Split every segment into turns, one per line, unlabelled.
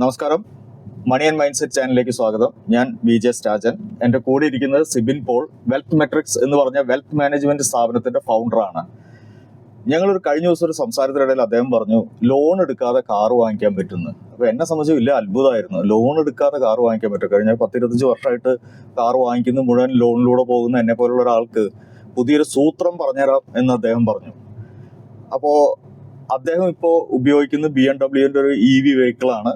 നമസ്കാരം. Money and mind set ചാനലിലേക്ക് സ്വാഗതം. ഞാൻ വി ജെ സ്റ്റാജൻ. എന്റെ കൂടെ ഇരിക്കുന്നത് സിബിൻ പോൾ വെൽത്ത് മെട്രിക്സ് എന്ന് പറഞ്ഞ വെൽത്ത് മാനേജ്മെന്റ് സ്ഥാപനത്തിന്റെ ഫൗണ്ടറാണ് ഞങ്ങളൊരു കഴിഞ്ഞ ദിവസം ഒരു സംസാരത്തിനിടയിൽ അദ്ദേഹം പറഞ്ഞു ലോൺ എടുക്കാതെ കാർ വാങ്ങിക്കാൻ പറ്റുന്നു. അപ്പൊ എന്നെ സംബന്ധിച്ച് വലിയ അത്ഭുതമായിരുന്നു. ലോൺ എടുക്കാതെ കാർ വാങ്ങിക്കാൻ പറ്റും. കഴിഞ്ഞ പത്തിരുപത്തഞ്ച് വർഷമായിട്ട് കാർ വാങ്ങിക്കുന്ന മുഴുവൻ ലോണിലൂടെ പോകുന്ന എന്നെ പോലുള്ള ഒരാൾക്ക് പുതിയൊരു സൂത്രം പറഞ്ഞുതരാം എന്ന് അദ്ദേഹം പറഞ്ഞു. അപ്പോ അദ്ദേഹം ഇപ്പോൾ ഉപയോഗിക്കുന്ന ബി എം ഡബ്ല്യുവിന്റെ ഒരു ഇ വി വെഹിക്കിളാണ്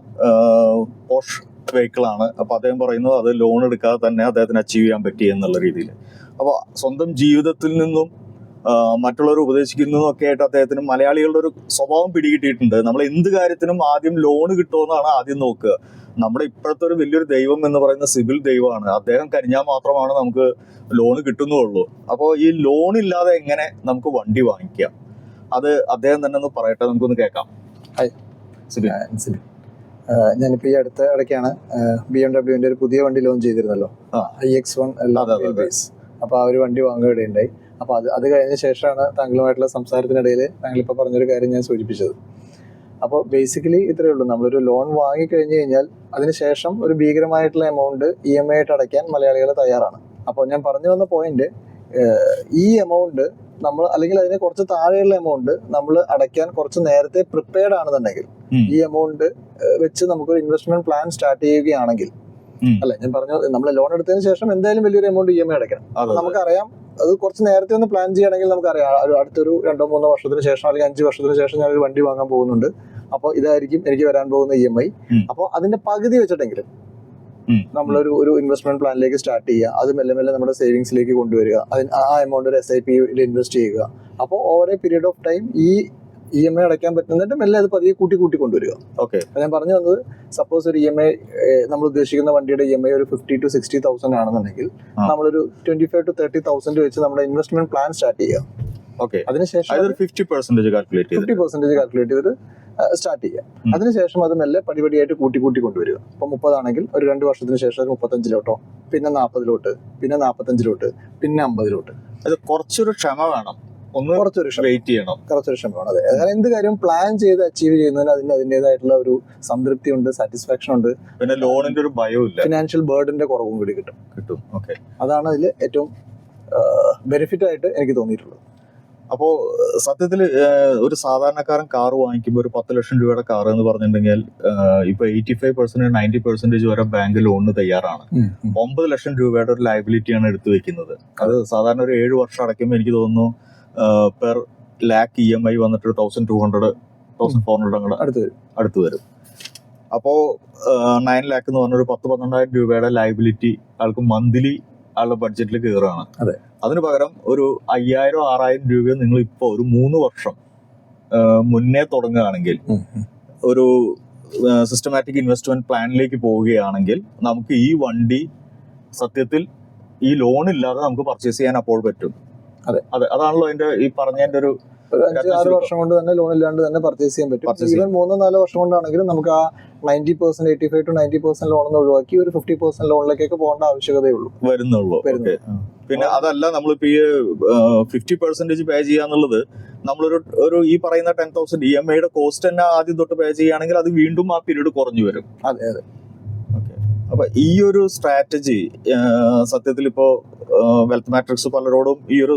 പോഷ് വെഹിക്കിളാണ് അപ്പോൾ അദ്ദേഹം പറയുന്നത് അത് ലോൺ എടുക്കാതെ തന്നെ അദ്ദേഹത്തിന് അച്ചീവ് ചെയ്യാൻ പറ്റി എന്നുള്ള രീതിയിൽ. അപ്പോൾ സ്വന്തം ജീവിതത്തിൽ നിന്നും മറ്റുള്ളവർ ഉപദേശിക്കുന്നതും ഒക്കെ ആയിട്ട് അദ്ദേഹത്തിന് മലയാളികളുടെ ഒരു സ്വഭാവം പിടികിട്ടിയിട്ടുണ്ട്. നമ്മൾ എന്ത് കാര്യത്തിനും ആദ്യം ലോൺ കിട്ടുമെന്നാണ് ആദ്യം നോക്കുക. നമ്മുടെ ഇപ്പോഴത്തെ ഒരു വലിയൊരു ദൈവം എന്ന് പറയുന്ന സിവിൽ ദൈവമാണ്. അദ്ദേഹം കരിഞ്ഞാൽ മാത്രമാണ് നമുക്ക് ലോൺ കിട്ടുന്നുള്ളൂ. അപ്പോൾ ഈ ലോൺ ഇല്ലാതെ എങ്ങനെ നമുക്ക് വണ്ടി വാങ്ങിക്കാം? അത് അദ്ദേഹം തന്നെ ഒന്ന് പറയട്ടെ നമുക്കൊന്ന് കേൾക്കാം.
ഞാനിപ്പോ ഈ അടുത്ത ഇടയ്ക്കാണ് ബി എം ഡബ്ല്യുവിന്റെ ഒരു പുതിയ വണ്ടി ലോഞ്ച് ചെയ്തിരുന്നല്ലോ. I X one. അപ്പോൾ ആ ഒരു വണ്ടി വാങ്ങുകയുണ്ടായി അപ്പൊ അത് അത് കഴിഞ്ഞ ശേഷമാണ് താങ്കളുമായിട്ടുള്ള സംസാരത്തിനിടയിൽ താങ്കൾ ഇപ്പൊ പറഞ്ഞൊരു കാര്യം ഞാൻ സൂചിപ്പിച്ചത്. അപ്പോൾ ബേസിക്കലി ഇത്രയേ ഉള്ളൂ. നമ്മളൊരു ലോൺ വാങ്ങിക്കഴിഞ്ഞു കഴിഞ്ഞാൽ അതിനുശേഷം ഒരു ഭീകരമായിട്ടുള്ള എമൗണ്ട് ഇ എം ഐ ആയിട്ട് അടയ്ക്കാൻ മലയാളികൾ തയ്യാറാണ്. അപ്പോൾ ഞാൻ പറഞ്ഞു വന്ന പോയിന്റ് ഈ എമൗണ്ട് നമ്മൾ അല്ലെങ്കിൽ അതിന് കുറച്ച് താഴെയുള്ള എമൗണ്ട് നമ്മൾ അടയ്ക്കാൻ കുറച്ച് നേരത്തെ പ്രിപ്പയർഡ് ആണെന്നുണ്ടെങ്കിൽ ഈ എമൗണ്ട് വെച്ച് നമുക്കൊരു ഇൻവെസ്റ്റ്മെന്റ് പ്ലാൻ സ്റ്റാർട്ട് ചെയ്യുകയാണെങ്കിൽ. അല്ലെ ഞാൻ പറഞ്ഞു നമ്മൾ ലോൺ എടുത്തതിന് ശേഷം എന്തായാലും വലിയൊരു എമൗണ്ട് ഇ എം ഐ അടയ്ക്കണം. നമുക്കറിയാം അത് കുറച്ച് നേരത്തെ ഒന്ന് പ്ലാൻ ചെയ്യണമെങ്കിൽ നമുക്കറിയാം ഒരു അടുത്തൊരു രണ്ടോ മൂന്നോ വർഷത്തിന് ശേഷം അല്ലെങ്കിൽ അഞ്ച് വർഷത്തിന് ശേഷം ഒരു വണ്ടി വാങ്ങാൻ പോകുന്നുണ്ട് അപ്പോൾ ഇതായിരിക്കും എനിക്ക് വരാൻ പോകുന്ന ഇ എം ഐ. അപ്പോൾ അതിന്റെ പകുതി വെച്ചിട്ടെങ്കിലും. നമ്മളൊരു ഒരു ഇൻവെസ്റ്റ്മെന്റ് പ്ലാനിലേക്ക് സ്റ്റാർട്ട് ചെയ്യുക. അത് മെല്ലെ മെല്ലെ നമ്മുടെ സേവിങ്സിലേക്ക് കൊണ്ടുവരിക. അതിന് ആ എമൗണ്ട് ഒരു എസ് ഐ പിയിൽ ഇൻവെസ്റ്റ് ചെയ്യുക. അപ്പോൾ over a period of time ഈ ഇ എം ഐ അടയ്ക്കാൻ പറ്റുന്നതിന്റെ മെല്ലെ അത് പതിയെ കൂട്ടി കൂട്ടി കൊണ്ടുവരിക.
ഓക്കെ
ഞാൻ പറഞ്ഞു വന്നത് സപ്പോസ് ഒരു ഇ എം ഐ നമ്മൾ ഉദ്ദേശിക്കുന്ന വണ്ടിയുടെ ഇ എം ഐ ഒരു ഫിഫ്റ്റി ടു സിക്സ്റ്റി തൗസൻഡ് ആണെന്നുണ്ടെങ്കിൽ. നമ്മളൊരു twenty five to thirty thousand വെച്ച് നമ്മുടെ ഇൻവെസ്റ്റ്മെന്റ് പ്ലാൻ സ്റ്റാർട്ട് ചെയ്യുക.
ഓക്കെ.
അതിനുശേഷം
അതൊരു ഫിഫ്റ്റി പെർസെന്റേജ് കാൽക്കുലേറ്റ് ചെയ്ത്
ഫിഫ്റ്റി പെർസെന്റേജ് കാൽക്കുലേറ്റ് ചെയ്തിട്ട് സ്റ്റാർട്ട് ചെയ്യുക. അതിനുശേഷം അത് മെല്ലെ പടിപടിയായിട്ട് കൂട്ടി കൂട്ടി കൊണ്ടുവരിക. ഇപ്പൊ മുപ്പതാണെങ്കിൽ ഒരു രണ്ട് വർഷത്തിന് ശേഷം അത് മുപ്പത്തഞ്ചിലോട്ടോ പിന്നെ നാൽപ്പതിലോട്ട് പിന്നെ നാൽപ്പത്തഞ്ചിലോട്ട് പിന്നെ അമ്പതിലോട്ട്.
അത് കുറച്ചൊരു ക്ഷമ വേണം. ഒന്ന്
കുറച്ചൊരു
വെയിറ്റ് ചെയ്യണം.
കുറച്ചൊരു ക്ഷമ വേണം. അതെ. അതായത് എന്ത് കാര്യം പ്ലാൻ ചെയ്ത് അച്ചീവ് ചെയ്യുന്നതിന് അതിന് അതിന്റെതായിട്ടുള്ള ഒരു സംതൃപ്തി ഉണ്ട് സാറ്റിസ്ഫാക്ഷൻ ഉണ്ട്.
പിന്നെ ലോണിന്റെ ഒരു ഭയവും ഇല്ല.
ഫിനാൻഷ്യൽ ബേർഡിന്റെ കുറവും കൂടി കിട്ടും.
കിട്ടും. ഓക്കെ.
അതാണ് അതിൽ ഏറ്റവും ബെനിഫിറ്റ് ആയിട്ട് എനിക്ക് തോന്നിയിട്ടുള്ളത്.
അപ്പോ സത്യത്തിൽ ഒരു സാധാരണക്കാരൻ കാർ വാങ്ങിക്കുമ്പോൾ ഒരു പത്ത് ലക്ഷം രൂപയുടെ കാർ എന്ന് പറഞ്ഞിട്ടുണ്ടെങ്കിൽ ഇപ്പൊ eighty five percent ninety percentage വരെ ബാങ്ക് ലോണിന് തയ്യാറാണ്. ഒമ്പത് ലക്ഷം രൂപയുടെ ഒരു ലയബിലിറ്റിയാണ് എടുത്തു വെക്കുന്നത്. അത് സാധാരണ ഒരു ഏഴ് വർഷം അടയ്ക്കുമ്പോൾ എനിക്ക് തോന്നുന്നു per lakh E M I വന്നിട്ട് thousand two hundred thousand four hundred അങ്ങോട്ട്
അടുത്ത് വരും.
അടുത്ത് വരും. അപ്പോ നയൻ ലാക്ക് എന്ന് പറഞ്ഞ ഒരു പത്ത് പന്ത്രണ്ടായിരം രൂപയുടെ ലയബിലിറ്റി ആൾക്ക് മന്ത്ലി ആളുടെ ബഡ്ജറ്റിൽ കയറുകയാണ്
അതെ.
അതിന് പകരം ഒരു അയ്യായിരം ആറായിരം രൂപ നിങ്ങൾ ഇപ്പോൾ ഒരു മൂന്ന് വർഷം മുന്നേ തുടങ്ങുകയാണെങ്കിൽ ഒരു സിസ്റ്റമാറ്റിക് ഇൻവെസ്റ്റ്മെന്റ് പ്ലാനിലേക്ക് പോവുകയാണെങ്കിൽ നമുക്ക് ഈ വണ്ടി സത്യത്തിൽ ഈ ലോൺ ഇല്ലാതെ നമുക്ക് പർച്ചേസ് ചെയ്യാൻ അപ്പോൾ പറ്റും
അതെ.
അതെ അതാണല്ലോ അതിന്റെ ഈ പറഞ്ഞതിന്റെ ഒരു
ഒരു അഞ്ച് ആറ് വർഷം കൊണ്ട് തന്നെ ലോൺ ഇല്ലാണ്ട് തന്നെ പർച്ചേസ് ചെയ്യാൻ പറ്റും. ഈവൻ മൂന്നോ നാലോ വർഷം കൊണ്ടാണെങ്കിലും നമുക്ക് ആ ninety percent eighty five to ninety percent loan ഒഴിവാക്കി ഒരു ഫിഫ്റ്റി പെർസെന്റ് ലോണിലേക്കൊക്കെ പോകേണ്ട ആവശ്യകതയേ ഉള്ളൂ.
വരുന്നുള്ളൂ. പിന്നെ അതല്ല നമ്മളിപ്പോ ഈ ഫിഫ്റ്റി പെർസെന്റേജ് പേ ചെയ്യാന്നുള്ളത് നമ്മളൊരു ഒരു ഈ പറയുന്ന ടെൻ തൗസൻഡ് ഇ എം ഐയുടെ കോസ്റ്റ് തന്നെ ആദ്യം തൊട്ട് പേ ചെയ്യുകയാണെങ്കിൽ അത് വീണ്ടും ആ പീരീഡ് കുറഞ്ഞു വരും.
അതെ അതെ.
അപ്പൊ ഈ ഒരു സ്ട്രാറ്റജി സത്യത്തിൽ ഇപ്പോ വെൽത്ത് മാട്രിക്സ് പലരോടും ഈ ഒരു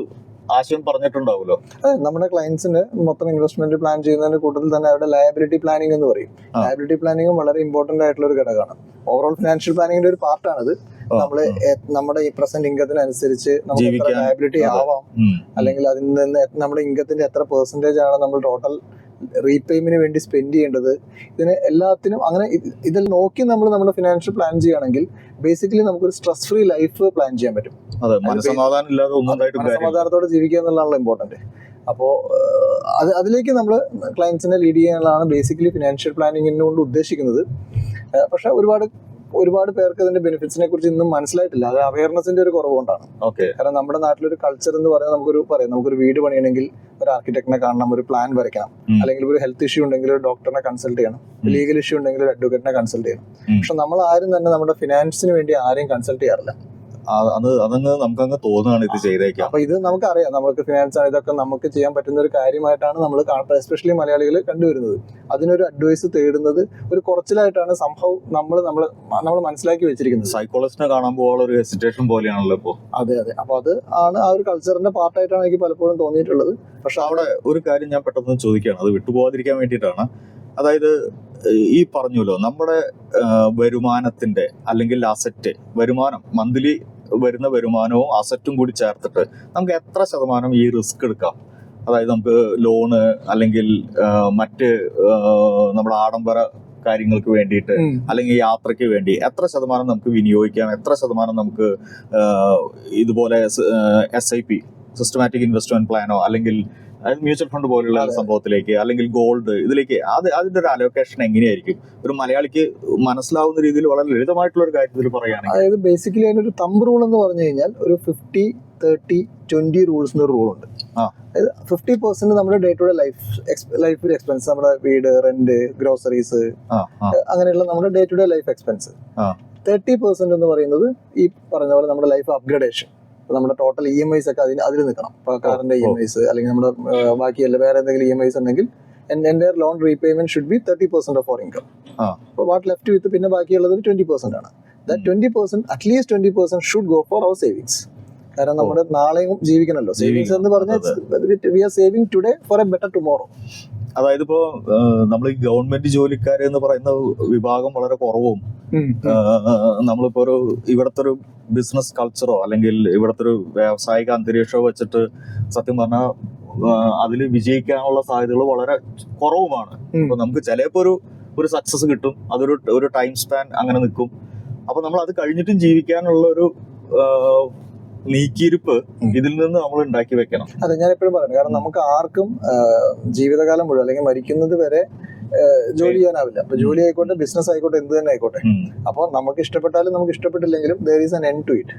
ആശയം പറഞ്ഞിട്ടുണ്ടാവുമല്ലോ.
അതെ നമ്മുടെ ക്ലയൻസിന് മൊത്തം ഇൻവെസ്റ്റ്മെന്റ് പ്ലാൻ ചെയ്യുന്നതിന്റെ കൂട്ടത്തിൽ തന്നെ അവരുടെ ലയബിലിറ്റി പ്ലാനിംഗ് എന്ന് പറയും. ലയബിലിറ്റി പ്ലാനിങ്ങും വളരെ ഇമ്പോർട്ടന്റ് ആയിട്ടുള്ള ഒരു ഘടകമാണ്. ഓവറോൾ ഫിനാൻഷ്യൽ പ്ലാനിങ്ങിന്റെ ഒരു പാർട്ടാണിത് നമ്മൾ നമ്മുടെ ഈ പ്രസന്റ് ഇൻകത്തിനനുസരിച്ച് നമുക്ക് എത്ര. ലയബിലിറ്റി ആവാം അല്ലെങ്കിൽ അതിൽ നിന്ന് നമ്മുടെ ഇൻകത്തിന്റെ എത്ര പെർസെന്റേജ് ആണ് നമ്മൾ ടോട്ടൽ റീപേയ്മെന്റിന് വേണ്ടി സ്പെൻഡ് ചെയ്യേണ്ടത്. ഇതിന് എല്ലാത്തിനും അങ്ങനെ ഇത് ഇതിൽ നോക്കി നമ്മൾ നമ്മുടെ ഫിനാൻഷ്യൽ പ്ലാൻ ചെയ്യുകയാണെങ്കിൽ ബേസിക്കലി നമുക്കൊരു സ്ട്രെസ് ഫ്രീ ലൈഫ് പ്ലാൻ ചെയ്യാൻ പറ്റും.
സമാധാനത്തോടെ
മനസമാധാനത്തോടെ ജീവിക്കുക എന്നുള്ളതാണല്ലോ ഇമ്പോർട്ടന്റ് അപ്പോൾ അത് അതിലേക്ക് നമ്മൾ ക്ലയൻസിനെ ലീഡ് ചെയ്യാനുള്ളതാണ് ബേസിക്കലി ഫിനാൻഷ്യൽ പ്ലാനിങ്ങിനെ കൊണ്ട് ഉദ്ദേശിക്കുന്നത്. പക്ഷെ ഒരുപാട് ഒരുപാട് പേർക്ക് ഇതിന്റെ ബെനിഫിറ്റ്സിനെ കുറിച്ച് ഇന്നും മനസ്സിലായിട്ടില്ല. അത് അവയർനെസിന്റെ ഒരു കുറവുകൊണ്ടാണ്. കാരണം നമ്മുടെ നാട്ടിലൊരു കൾച്ചർ എന്ന് പറയുന്നത് നമുക്കൊരു പറയാം നമുക്കൊരു വീട് പണിയണമെങ്കിൽ ഒരു ആർക്കിടെക്ടിനെ കാണണം ഒരു പ്ലാൻ വരയ്ക്കണം. അല്ലെങ്കിൽ ഒരു ഹെൽത്ത് ഇഷ്യൂ ഉണ്ടെങ്കിൽ ഒരു ഡോക്ടറിനെ കൺസൾട്ട് ചെയ്യണം. ലീഗൽ ഇഷ്യൂ ഉണ്ടെങ്കിൽ ഒരു അഡ്വക്കേറ്റിനെ കൺസൾട്ട് ചെയ്യണം. പക്ഷെ നമ്മൾ ആരും തന്നെ നമ്മുടെ ഫിനാൻസിന് വേണ്ടി ആരെയും കൺസൾട്ട് ചെയ്യാറില്ല.
അത് അതങ്ങ് നമുക്കങ്ങ് തോന്നുകയാണ് ഇത് ചെയ്തേക്കാം
അപ്പൊ ഇത് നമുക്കറിയാം. നമുക്ക് ഫിനാൻസ് ആണ് ഇതൊക്കെ നമുക്ക് ചെയ്യാൻ പറ്റുന്ന ഒരു കാര്യമായിട്ടാണ് നമ്മൾ എസ്പെഷ്യലി മലയാളികൾ കണ്ടുവരുന്നത്. അതിനൊരു അഡ്വൈസ് തേടുന്നത് ഒരു കുറച്ചിലായിട്ടാണ് സംഭവം നമ്മൾ നമ്മൾ നമ്മൾ മനസ്സിലാക്കി വെച്ചിരിക്കുന്നത്.
സൈക്കോളജിനെ കാണാൻ പോകാനുള്ള ഒരു ഹെസിറ്റേഷൻ പോലെയാണല്ലോ ഇപ്പോ.
അതെ അതെ. അപ്പൊ അത് ആണ് ആ ഒരു കൾച്ചറിന്റെ പാർട്ടായിട്ടാണ് എനിക്ക് പലപ്പോഴും തോന്നിയിട്ടുള്ളത്. പക്ഷെ അവിടെ
ഒരു കാര്യം ഞാൻ പെട്ടെന്ന് ചോദിക്കുകയാണ്. അത് വിട്ടുപോകാതിരിക്കാൻ വേണ്ടിയിട്ടാണ്. അതായത് ഈ പറഞ്ഞല്ലോ നമ്മുടെ വരുമാനത്തിന്റെ അല്ലെങ്കിൽ അസറ്റ് വരുമാനം മന്ത്ലി വരുന്ന വരുമാനവും അസറ്റും കൂടി ചേർത്തിട്ട് നമുക്ക് എത്ര ശതമാനം ഈ റിസ്ക് എടുക്കാം? അതായത് നമുക്ക് ലോണ് അല്ലെങ്കിൽ മറ്റ് നമ്മുടെ ആഡംബര കാര്യങ്ങൾക്ക് വേണ്ടിയിട്ട് അല്ലെങ്കിൽ യാത്രയ്ക്ക് വേണ്ടി എത്ര ശതമാനം നമുക്ക് വിനിയോഗിക്കാം? എത്ര ശതമാനം നമുക്ക് ഇതുപോലെ S I P systematic investment പ്ലാനോ അല്ലെങ്കിൽ മ്യൂച്വൽ ഫണ്ട് പോലുള്ള. സംഭവത്തിലേക്ക് അല്ലെങ്കിൽ ഗോൾഡ് ഇതിലേക്ക് അത് അതിന്റെ ഒരു അലോക്കേഷൻ എങ്ങനെയായിരിക്കും ഒരു മലയാളിക്ക് മനസ്സിലാവുന്ന രീതിയിൽ വളരെ ലളിതമായിട്ടുള്ള ഒരു കാര്യത്തിൽ പറയുകയാണെങ്കിൽ
അതായത് ബേസിക്കലി അതിനൊരു തമ്പ് റൂൾ എന്ന് പറഞ്ഞു കഴിഞ്ഞാൽ ഒരു ഫിഫ്റ്റി തേർട്ടി ട്വന്റി റൂൾസ് എന്നൊരു റൂൾ ഉണ്ട്. അതായത് ഫിഫ്റ്റി പെർസെന്റ് നമ്മുടെ day to day life life expense നമ്മുടെ വീട് റെന്റ് ഗ്രോസറീസ് അങ്ങനെയുള്ള നമ്മുടെ day to day life expense. Thirty percent എന്ന് പറയുന്നത് ഈ പറഞ്ഞ പോലെ നമ്മുടെ ലൈഫ് അപ്ഗ്രഡേഷൻ നമ്മുടെ ടോട്ടൽ ഇ എം ഐസ് ഒക്കെ അതിന് അതിൽ നിൽക്കണം. ഇപ്പൊ കാറിന്റെ ഇ എം ഐസ് അല്ലെങ്കിൽ നമ്മുടെ ബാക്കിയല്ല വേറെ എന്തെങ്കിലും ഇ എം ഐസ് ഉണ്ടെങ്കിൽ എന്റെ loan repayment should be thirty percent of our income. അപ്പോൾ വാട്ട് ലെഫ്റ്റ് വിത്ത് പിന്നെ ബാക്കിയുള്ളത് ട്വന്റി പെർസെന്റ് ആണ്. That twenty percent at least twenty percent should go for our savings കാരണം നമ്മുടെ നാളെയും ജീവിക്കണമല്ലോ സേവിങ്സ് എന്ന് പറഞ്ഞാൽ we are saving today for a better tomorrow
അതായത് ഇപ്പോ നമ്മൾ ഈ ഗവൺമെന്റ് ജോലിക്കാർ എന്ന് പറയുന്ന വിഭാഗം വളരെ കുറവും. നമ്മളിപ്പോ ഒരു ഇവിടുത്തെ ഒരു ബിസിനസ് കൾച്ചറോ അല്ലെങ്കിൽ ഇവിടുത്തെ ഒരു വ്യാവസായിക അന്തരീക്ഷമോ വെച്ചിട്ട് സത്യം പറഞ്ഞാൽ അതിൽ വിജയിക്കാനുള്ള സാധ്യതകൾ വളരെ കുറവുമാണ്. അപ്പൊ നമുക്ക് ചിലപ്പോ ഒരു ഒരു സക്സസ് കിട്ടും. അതൊരു ഒരു ടൈം സ്പാൻ അങ്ങനെ നിൽക്കും. അപ്പൊ നമ്മൾ അത് കഴിഞ്ഞിട്ടും ജീവിക്കാനുള്ള ഒരു നീക്കിയിരിപ്പ്. ഇതിൽ നിന്ന് നമ്മൾ ഉണ്ടാക്കി വെക്കണം.
അതെ ഞാൻ എപ്പോഴും പറയുന്നത് കാരണം നമുക്ക് ആർക്കും ജീവിതകാലം മുഴുവൻ അല്ലെങ്കിൽ മരിക്കുന്നത് വരെ ജോലി ചെയ്യാനാവില്ല. അപ്പൊ ജോലി ആയിക്കോട്ടെ ബിസിനസ് ആയിക്കോട്ടെ എന്ത് തന്നെ ആയിക്കോട്ടെ.
അപ്പൊ
അപ്പോൾ നമുക്ക് ഇഷ്ടപ്പെട്ടാലും നമുക്ക് ഇഷ്ടപ്പെട്ടില്ലെങ്കിലും there is an end to it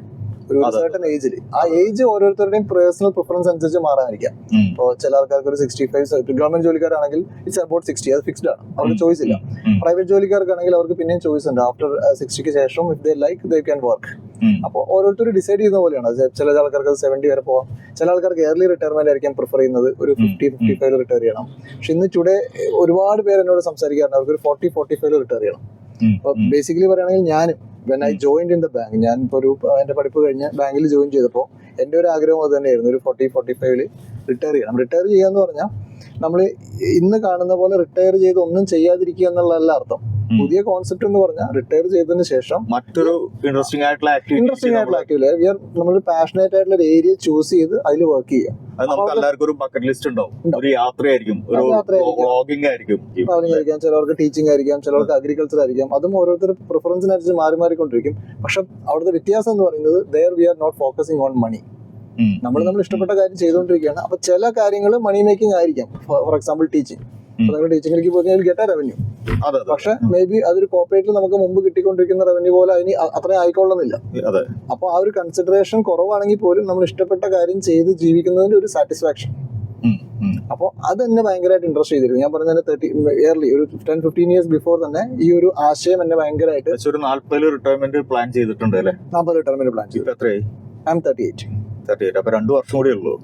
ഒരു. സർട്ടൺ ഏജിൽ ആ ഏജ് ഓരോരുത്തരുടെയും പേഴ്സണൽ പ്രിഫറൻസ് അനുസരിച്ച് മാറാനിരിക്കാം. ഇപ്പോൾ ചില ആൾക്കാർക്ക് ഒരു സിക്സ്റ്റി ഫൈവ് ഗവൺമെന്റ് ജോലിക്കാരാണെങ്കിൽ ഇറ്റ്സ് അബൌട്ട് സിക്സ്റ്റി അത് ഫിക്സ്ഡ് ആണ്. അവർക്ക് ചോയ്സ് ഇല്ല. പ്രൈവറ്റ് ജോലിക്കാർക്കാണെങ്കിൽ അവർക്ക് പിന്നെയും ചോയ്സ് ഉണ്ട്. ആഫ്റ്റർ സിക്സ്റ്റിക്ക് ശേഷം if they like they can work. അപ്പോൾ ഓരോരുത്തർ ഡിസൈഡ് ചെയ്യുന്ന പോലെയാണ്. ചില ആൾക്കാർക്ക് സെവന്റി വരെ പോവാം. ചില ആൾക്കാർക്ക് എയർലി റിട്ടയർമെന്റ് ആയിരിക്കാം പ്രിഫർ ചെയ്യുന്നത്. ഒരു ഫിഫ്റ്റി ഫിഫ്റ്റി ഫൈവ് റിട്ടയർ ചെയ്യണം. പക്ഷെ ഇന്ന് ടുഡേ ഒരുപാട് പേര് എന്നോട് സംസാരിക്കാറുണ്ട്. അവർക്ക് ഒരു ഫോർട്ടി ഫോർട്ടി ഫൈവ് റിട്ടയർ ചെയ്യണം. അപ്പൊ ബേസിക്കലി പറയുകയാണെങ്കിൽ ഞാനും when I join in the bank ഞാൻ ഇപ്പോൾ ഒരു എന്റെ പഠിപ്പ് കഴിഞ്ഞ് ബാങ്കിൽ ജോയിൻ ചെയ്തപ്പോൾ എന്റെ ഒരു ആഗ്രഹം അത് തന്നെയായിരുന്നു. ഒരു ഫോർട്ടി ഫോർട്ടി ഫൈവിൽ റിട്ടയർ ചെയ്യണം. റിട്ടയർ ചെയ്യാന്ന് പറഞ്ഞാൽ നമ്മൾ ഇന്ന് കാണുന്ന പോലെ റിട്ടയർ ചെയ്ത് ഒന്നും ചെയ്യാതിരിക്കുക എന്നുള്ളതല്ല അർത്ഥം. പുതിയ കോൺസെപ്റ്റ് എന്ന് പറഞ്ഞാൽ റിട്ടയർ ചെയ്തതിന് ശേഷം
മറ്റൊരു ഇൻട്രസ്റ്റിംഗ് ആയിട്ടുള്ള
ഇൻട്രസ്റ്റിംഗ് ആയിട്ടുള്ള
ആക്ടിവിറ്റി
നമ്മൾ പാഷനേറ്റ് ആയിട്ടുള്ള ഒരു ഏരിയ ചൂസ് ചെയ്ത് അതിൽ വർക്ക് ചെയ്യുക
അത് നമുക്ക് എല്ലാവർക്കും ഒരു ബക്കറ്റ് ലിസ്റ്റ് ഉണ്ടാവും. ഒരു യാത്രയായിരിക്കും ഒരു
ബ്ലോഗിംഗ്.
വ്ളോഗിംഗ് ആയിരിക്കും.
ട്രാവലിംഗ് ആയിരിക്കാം ചിലവർക്ക് ടീച്ചിങ് ആയിരിക്കാം ചിലവർക്ക് അഗ്രികൾച്ചർ ആയിരിക്കാം. അതും ഓരോരുത്തർ പ്രിഫറൻസിനനുസരിച്ച് മാറി മാറിക്കൊണ്ടിരിക്കും. പക്ഷെ അവിടുത്തെ വ്യത്യാസം എന്ന് പറയുന്നത് there we are not focusing on money നമ്മൾ നമ്മൾ ഇഷ്ടപ്പെട്ട കാര്യം ചെയ്തുകൊണ്ടിരിക്കുകയാണ്. അപ്പൊ ചില കാര്യങ്ങൾ മണി മേക്കിംഗ് ആയിരിക്കാം. ഫോർ എക്സാമ്പിൾ ടീച്ചിങ്
ഉം.
ടീച്ചിങ് ടീച്ചിങ്ങിലേക്ക് പോയി കഴിഞ്ഞാൽ ഗെറ്റ് റവന്യൂ പക്ഷെ മേ ബി അതൊരു കോപ്പറേറ്റിൽ നമുക്ക് മുമ്പ് കിട്ടിക്കൊണ്ടിരിക്കുന്ന റവന്യൂ പോലെ അതിന് അത്രയും ആയിക്കൊള്ളുന്നില്ല. അപ്പൊ ആ ഒരു കൺസിഡറേഷൻ കുറവാണെങ്കിൽ പോലും നമ്മൾ ഇഷ്ടപ്പെട്ട കാര്യം ചെയ്ത് ജീവിക്കുന്നതിന്റെ ഒരു സാറ്റിസ്ഫാക്ഷൻ. അപ്പോൾ അത് എന്നെ ഭയങ്കരമായിട്ട് ഇൻട്രസ്റ്റ് ചെയ്തിരുന്നു. ഞാൻ പറഞ്ഞ തേർട്ടി ഇയർലി ഒരു ടെൻ ഫിഫ്റ്റീൻ ഇയേഴ്സ് ബിഫോർ തന്നെ ഈ ഒരു ആശയം എന്നെ ഭയങ്കരമായിട്ട്
ഒരു നാൽപ്പത് റിട്ടയർമെന്റ് പ്ലാൻ ചെയ്തിട്ടുണ്ട് അല്ലേ?
നാൽപ്പത് റിട്ടയർമെന്റ് പ്ലാൻ ചെയ്തു.
എത്രയായി?
I'm thirty eight
thirty eight അപ്പൊ രണ്ടു വർഷം കൂടി ഉള്ളൂ.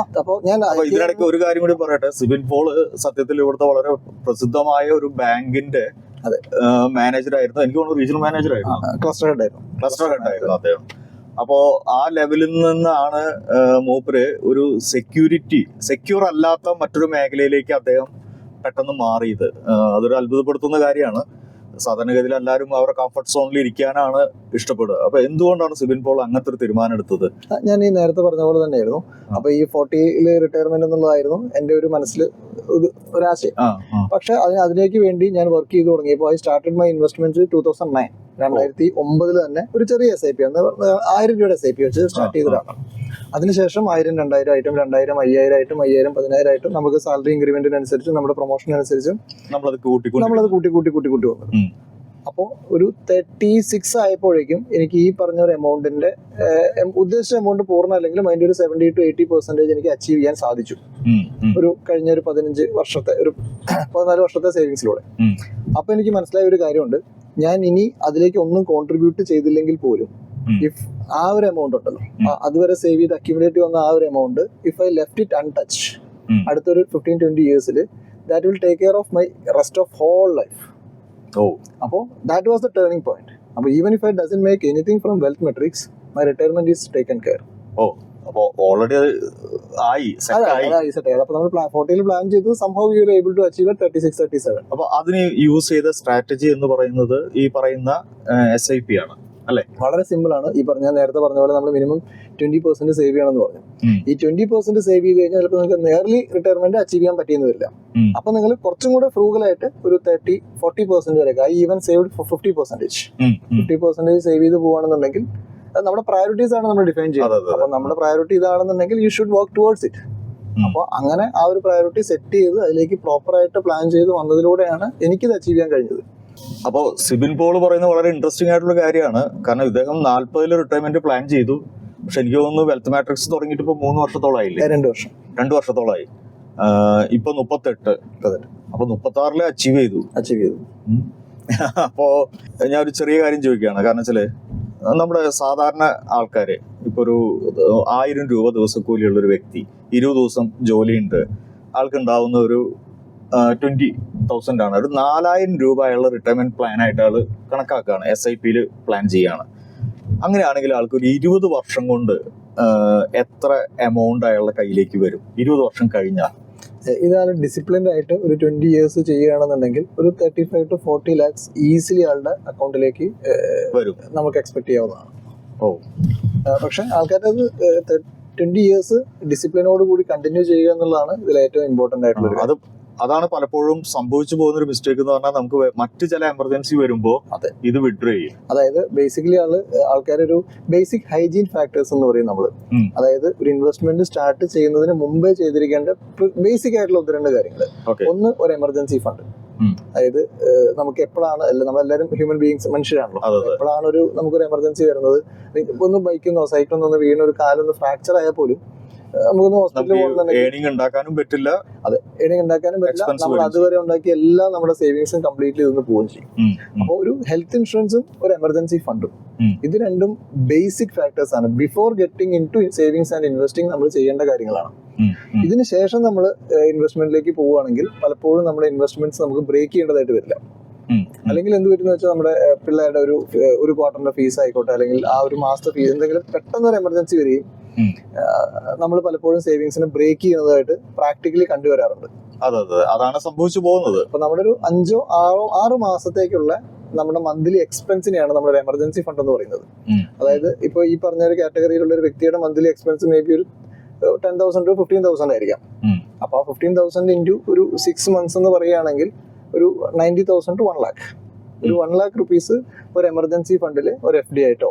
അപ്പൊ
അപ്പോൾ ഞാൻ
അപ്പൊ ഇതിനിടയ്ക്ക് ഒരു കാര്യം കൂടി പറയട്ടെ. സിബിൻ പോൾ സത്യത്തിൽ ഇവിടുത്തെ വളരെ പ്രസിദ്ധമായ ഒരു ബാങ്കിന്റെ. മാനേജർ ആയിരുന്നു. എനിക്ക് തോന്നുന്നു റീജിയണൽ മാനേജർ ആയിരുന്നു.
ക്ലസ്റ്റർ ഹെഡ് ആയിരുന്നു.
ക്ലസ്റ്റർ ഹെഡ് ആയിരുന്നു അദ്ദേഹം. അപ്പോ ആ ലെവലിൽ നിന്നാണ് മൂപ്പര് ഒരു സെക്യൂരിറ്റി സെക്യൂർ അല്ലാത്ത മറ്റൊരു മേഖലയിലേക്ക് അദ്ദേഹം പെട്ടെന്ന് മാറിയത്. അതൊരു അത്ഭുതപ്പെടുത്തുന്ന കാര്യമാണ്. സാധാരണഗതിയിൽ എല്ലാവരും അവരുടെ കംഫർട്ട് സോണിൽ ഇരിക്കാനാണ് ഇഷ്ടപ്പെടുക. അപ്പൊ എന്തുകൊണ്ടാണ് സിബിൻ പോൾ അങ്ങനത്തെ ഒരു തീരുമാനം എടുത്തത്?
ഞാൻ ഈ നേരത്തെ പറഞ്ഞ പോലെ തന്നെയായിരുന്നു. അപ്പൊ ഈ ഫോർട്ടിയിൽ റിട്ടയർമെന്റ് എന്നുള്ളതായിരുന്നു എന്റെ ഒരു മനസ്സിൽ ഒരു- ഒരാശയം.
ആ ആ.
പക്ഷെ അതിന് അതിലേക്ക് വേണ്ടി ഞാൻ വർക്ക് ചെയ്ത് തുടങ്ങിയപ്പോൾ I started my investment two thousand nine രണ്ടായിരത്തി ഒമ്പതിൽ തന്നെ ഒരു ചെറിയ എസ് ഐ പി ആയിരം രൂപയുടെ എസ് ഐ പി വെച്ച് സ്റ്റാർട്ട് ചെയ്തതാണ്. അതിനുശേഷം ആയിരം രണ്ടായിരം ആയിട്ടും രണ്ടായിരം അയ്യായിരം ആയിട്ടും അയ്യായിരം പതിനായിരം ആയിട്ടും നമുക്ക് സാലറി ഇൻക്രിമെന്റിനനുസരിച്ചും നമ്മുടെ പ്രൊമോഷനനുസരിച്ചും
നമ്മളത് കൂട്ടി
നമ്മളത് കൂട്ടി കൂട്ടി കൂട്ടി കൂട്ടി വന്നത്. അപ്പോൾ ഒരു തേർട്ടി സിക്സ് ആയപ്പോഴേക്കും എനിക്ക് ഈ പറഞ്ഞ ഒരു എമൗണ്ടിന്റെ ഉദ്ദേശിച്ച എമൗണ്ട് പൂർണ അല്ലെങ്കിലും അതിന്റെ ഒരു സെവന്റി ടു എയ്റ്റി പെർസെന്റേജ് എനിക്ക് അച്ചീവ് ചെയ്യാൻ സാധിച്ചു. ഒരു കഴിഞ്ഞ ഒരു പതിനഞ്ച് വർഷത്തെ ഒരു പതിനാല് വർഷത്തെ സേവിങ്സിലൂടെ. അപ്പൊ എനിക്ക് മനസ്സിലായ ഒരു കാര്യമുണ്ട്. ഞാൻ ഇനി അതിലേക്ക് ഒന്നും കോൺട്രിബ്യൂട്ട് ചെയ്തില്ലെങ്കിൽ പോലും ഇഫ് ആ ഒരു എമൗണ്ട് ഉണ്ടല്ലോ. അതുവരെ സേവ് ചെയ്ത് അക്യുമുലേറ്റ് വന്ന ആ ഒരു amount if I left it untouch അടുത്തൊരു fifteen twenty ഇയേഴ്സിൽ that will take care of my rest of whole life
ഓ.
അപ്പോൾ that was the turning point അപ്പോൾ even if I doesn't make anything from wealth metrics my retirement is taken care
ഓ. അപ്പോൾ already ആയി set ആയി.
അപ്പോൾ നമ്മൾ ഫോർട്ടിയിൽ plan ചെയ്ത് സംഭവം you able to achieve thirty six thirty seven
അപ്പൊ അതിന് യൂസ് ചെയ്ത സ്ട്രാറ്റജി എന്ന് പറയുന്നത് ഈ പറയുന്ന എസ് ഐ പി ആണ്.
വളരെ സിമ്പിൾ ആണ്. ഈ പറഞ്ഞ നേരത്തെ പറഞ്ഞ പോലെ നമ്മൾ മിനിമം ട്വന്റി പെർസെന്റ് സേവ് ചെയ്യണമെന്ന് പറഞ്ഞു. ഈ ട്വന്റി പെർസെന്റ് സേവ് ചെയ്ത് കഴിഞ്ഞാൽ ചിലപ്പോൾ നിങ്ങൾക്ക് നേർലി റിട്ടയർമെന്റ് അച്ചീവ് ചെയ്യാൻ പറ്റിയെന്ന് വരില്ല. അപ്പൊ നിങ്ങൾ കുറച്ചും കൂടെ ഫ്രൂഗലായിട്ട് ഒരു തേർട്ടി ഫോർട്ടി പെർസെന്റ് വരെ I even saved fifty percentage. Fifty percentage save ചെയ്ത് പോവാണെന്നുണ്ടെങ്കിൽ അത് നമ്മുടെ പ്രയോറിറ്റീസ് ആണ് നമ്മൾ ഡിഫൈൻ ചെയ്യുന്നത്. അപ്പൊ നമ്മുടെ priority ഇതാണെന്നുണ്ടെങ്കിൽ you should work towards it
അപ്പൊ
അപ്പോൾ അങ്ങനെ ആ ഒരു പ്രയോറിറ്റി സെറ്റ് ചെയ്ത് അതിലേക്ക് പ്രോപ്പർ ആയിട്ട് പ്ലാൻ ചെയ്ത് വന്നതിലൂടെയാണ് എനിക്കിത് അച്ചീവ് ചെയ്യാൻ കഴിഞ്ഞത്.
അപ്പോൾ സിബിൻ പോൾ പറയുന്നത് വളരെ ഇൻട്രസ്റ്റിംഗ് ആയിട്ടുള്ള കാര്യമാണ്. കാരണം ഇദ്ദേഹം നാല്പതിൽ റിട്ടയർമെന്റ് പ്ലാൻ ചെയ്തു. പക്ഷെ എനിക്ക് തോന്നുന്നു വെൽത്ത് മാട്രിക്സ് തുടങ്ങിയിട്ട് ഇപ്പൊ മൂന്ന് വർഷത്തോളായില്ലേ
രണ്ട് വർഷം.
രണ്ട് വർഷത്തോളമായി ഇപ്പൊ മുപ്പത്തെട്ട്. അപ്പൊ മുപ്പത്തി ആറിൽ അച്ചീവ് ചെയ്തു.
അച്ചീവ് ചെയ്തു.
അപ്പോ ഞാൻ ഒരു ചെറിയ കാര്യം ചോദിക്കുകയാണ്. കാരണം വെച്ചാൽ നമ്മുടെ സാധാരണ ആൾക്കാര് ഇപ്പൊ ഒരു ആയിരം രൂപ ദിവസക്കൂലിയുള്ള ഒരു വ്യക്തി ഇരുപത് ദിവസം ജോലിയുണ്ട്. ആൾക്ക് ഉണ്ടാവുന്ന ഒരു ട്വന്റി തൗസൻഡ് ആണ്. ഒരു നാലായിരം രൂപ അയാളുടെ റിട്ടയർമെന്റ് പ്ലാൻ ആയിട്ട് ആൾ കണക്കാക്കുകയാണ് എസ് ഐ പിയിൽ പ്ലാൻ ചെയ്യാണ്. അങ്ങനെയാണെങ്കിൽ ആൾക്ക് ഒരു ഇരുപത് വർഷം കൊണ്ട് എത്ര എമൗണ്ട് അയാളുടെ കയ്യിലേക്ക് വരും? ഇരുപത് വർഷം കഴിഞ്ഞാൽ.
ഇതാണ് ഡിസിപ്ലിൻഡ് ആയിട്ട് ഒരു ട്വന്റി ഇയേഴ്സ് ചെയ്യുകയാണെന്നുണ്ടെങ്കിൽ ഒരു thirty five to forty lakhs easily ആളുടെ അക്കൗണ്ടിലേക്ക്
വരും.
നമുക്ക് എക്സ്പെക്ട് ചെയ്യാവുന്നതാണ്.
ഓ.
പക്ഷെ ആൾക്കാരത് ട്വന്റി ഇയേഴ്സ് ഡിസിപ്ലിനോട് കൂടി കണ്ടിന്യൂ ചെയ്യുക എന്നുള്ളതാണ് ഇതിൽ ഏറ്റവും ഇമ്പോർട്ടന്റ് ആയിട്ടുള്ളത്
അത് അതാണ് പലപ്പോഴും സംഭവിച്ചു പോകുന്ന ഒരു മിസ്റ്റേക്ക് എന്ന് പറഞ്ഞാൽ നമുക്ക് മറ്റു ചില എമർജൻസി വരുമ്പോ
അതെ.
ഇത് വിഡ്രോ ചെയ്യും.
അതായത് ബേസിക്കലി ആൾ ആൾക്കാരൊരു ബേസിക് ഹൈജീൻ ഫാക്ടേഴ്സ് എന്ന് പറയും നമ്മൾ അതായത് ഒരു ഇൻവെസ്റ്റ്മെന്റ് സ്റ്റാർട്ട് ചെയ്യുന്നതിന് മുമ്പേ ചെയ്തിരിക്കേണ്ട ബേസിക് ആയിട്ടുള്ള ഒന്ന് രണ്ട് കാര്യങ്ങൾ ഒന്ന് ഒരു എമർജൻസി ഫണ്ട് അതായത് നമുക്ക് എപ്പോഴാണ് അല്ല നമ്മളെല്ലാവരും ഹ്യൂമൻ ബീങ്സ് മനുഷ്യരാണല്ലോ. എപ്പോഴാണ് ഒരു നമുക്കൊരു എമർജൻസി വരുന്നത്? ഒന്ന് ഒന്ന് ബൈക്കിന്നോ സൈക്കിളിൽ നിന്ന് വീണ ഒരു കാലൊന്ന് ഫ്രാക്ചർ ആയാൽ പോലും നമുക്കൊന്ന് ഹോസ്പിറ്റലിൽ
ഏണിംഗ് ഉണ്ടാക്കാനും പറ്റില്ല അതെ
ഏണിംഗ് ഉണ്ടാക്കാനും പറ്റില്ല നമ്മൾ അതുവരെ ഉണ്ടാക്കിയ എല്ലാം നമ്മുടെ സേവിങ്സും കംപ്ലീറ്റ്ലി ഇതൊന്ന് പോവുകയും ചെയ്യും അപ്പോൾ ഒരു ഹെൽത്ത് ഇൻഷുറൻസും ഒരു എമർജൻസി ഫണ്ടും. ഇത് രണ്ടും ബേസിക് ഫാക്ടേഴ്സ് ആണ് before getting into savings and investing നമ്മൾ ചെയ്യേണ്ട കാര്യങ്ങളാണ്. ഇതിന് ശേഷം നമ്മൾ ഇൻവെസ്റ്റ്മെന്റിലേക്ക് പോവുകയാണെങ്കിൽ പലപ്പോഴും നമ്മുടെ ഇൻവെസ്റ്റ്മെന്റ്സ് നമുക്ക് ബ്രേക്ക് ചെയ്യേണ്ടതായിട്ട് വരില്ല. അല്ലെങ്കിൽ എന്ത് പറ്റുന്ന വെച്ചാൽ നമ്മുടെ പിള്ളേരുടെ ഒരു ഒരു ക്വാർട്ടറിന്റെ ഫീസ് ആയിക്കോട്ടെ അല്ലെങ്കിൽ ആ ഒരു മാസത്തെ ഫീസ് എന്തെങ്കിലും പെട്ടെന്ന് ഒരു എമർജൻസി വരികയും. നമ്മൾ പലപ്പോഴും സേവിങ്സിനെ ബ്രേക്ക് ചെയ്യുന്നതായിട്ട് പ്രാക്ടിക്കലി കണ്ടുവരാറുണ്ട്
അതെ അതെ അതാണ് സംഭവിച്ചു പോകുന്നത്.
അപ്പൊ നമ്മുടെ ഒരു അഞ്ചോ ആറോ ആറ് മാസത്തേക്കുള്ള നമ്മുടെ മന്ത്ലി എക്സ്പെൻസിനെയാണ് നമ്മുടെ എമർജൻസി ഫണ്ട് എന്ന് പറയുന്നത്. അതായത് ഇപ്പോൾ ഈ പറഞ്ഞ ഒരു കാറ്റഗറിയിലുള്ള ഒരു വ്യക്തിയുടെ മന്ത്ലി എക്സ്പെൻസ് മേ ബി ഒരു ten thousand to fifteen thousand ആയിരിക്കാം. അപ്പൊ ആ ഫിഫ്റ്റീൻ തൗസൻഡ് ഇന്റു ഒരു സിക്സ് മന്ത്സ് എന്ന് പറയുകയാണെങ്കിൽ ഒരു ninety thousand to one lakh ഒരു വൺ ലാക്ക് റുപ്പീസ് ഒരു എമർജൻസി ഫണ്ടിൽ ഒരു എഫ് ഡി ആയിട്ടോ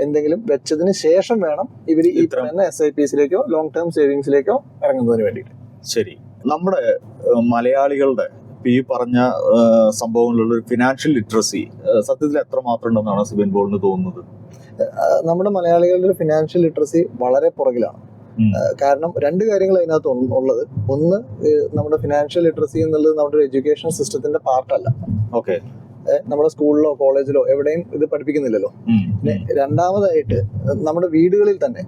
എന്തെങ്കിലും വെച്ചതിന് ശേഷം വേണം ഇവർ ഈ പറയുന്ന എസ് ഐ പിസിലേക്കോ ലോങ് ടേം സേവിങ്സിലേക്കോ ഇറങ്ങുന്നതിന് വേണ്ടിയിട്ട്.
ശരി. നമ്മുടെ മലയാളികളുടെ ഈ പറഞ്ഞ സംഭവങ്ങളിലുള്ള ഒരു ഫിനാൻഷ്യൽ ലിറ്ററസി സത്യത്തിൽ എത്ര മാത്രം ഉണ്ടെന്നാണ് സുബിൻ ബോളിന് തോന്നുന്നത്?
നമ്മുടെ മലയാളികളുടെ ഒരു ഫിനാൻഷ്യൽ ലിറ്ററസി വളരെ പുറകിലാണ്. കാരണം രണ്ട് കാര്യങ്ങൾ അതിനകത്ത് ഒന്ന് ഉള്ളത്. ഒന്ന് നമ്മുടെ ഫിനാൻഷ്യൽ ലിറ്ററസി എന്നുള്ളത് നമ്മുടെ എഡ്യൂക്കേഷൻ സിസ്റ്റത്തിന്റെ പാർട്ടല്ല
ഓക്കെ.
നമ്മുടെ സ്കൂളിലോ കോളേജിലോ എവിടെയും ഇത് പഠിപ്പിക്കുന്നില്ലല്ലോ. പിന്നെ രണ്ടാമതായിട്ട് നമ്മുടെ വീടുകളിൽ തന്നെ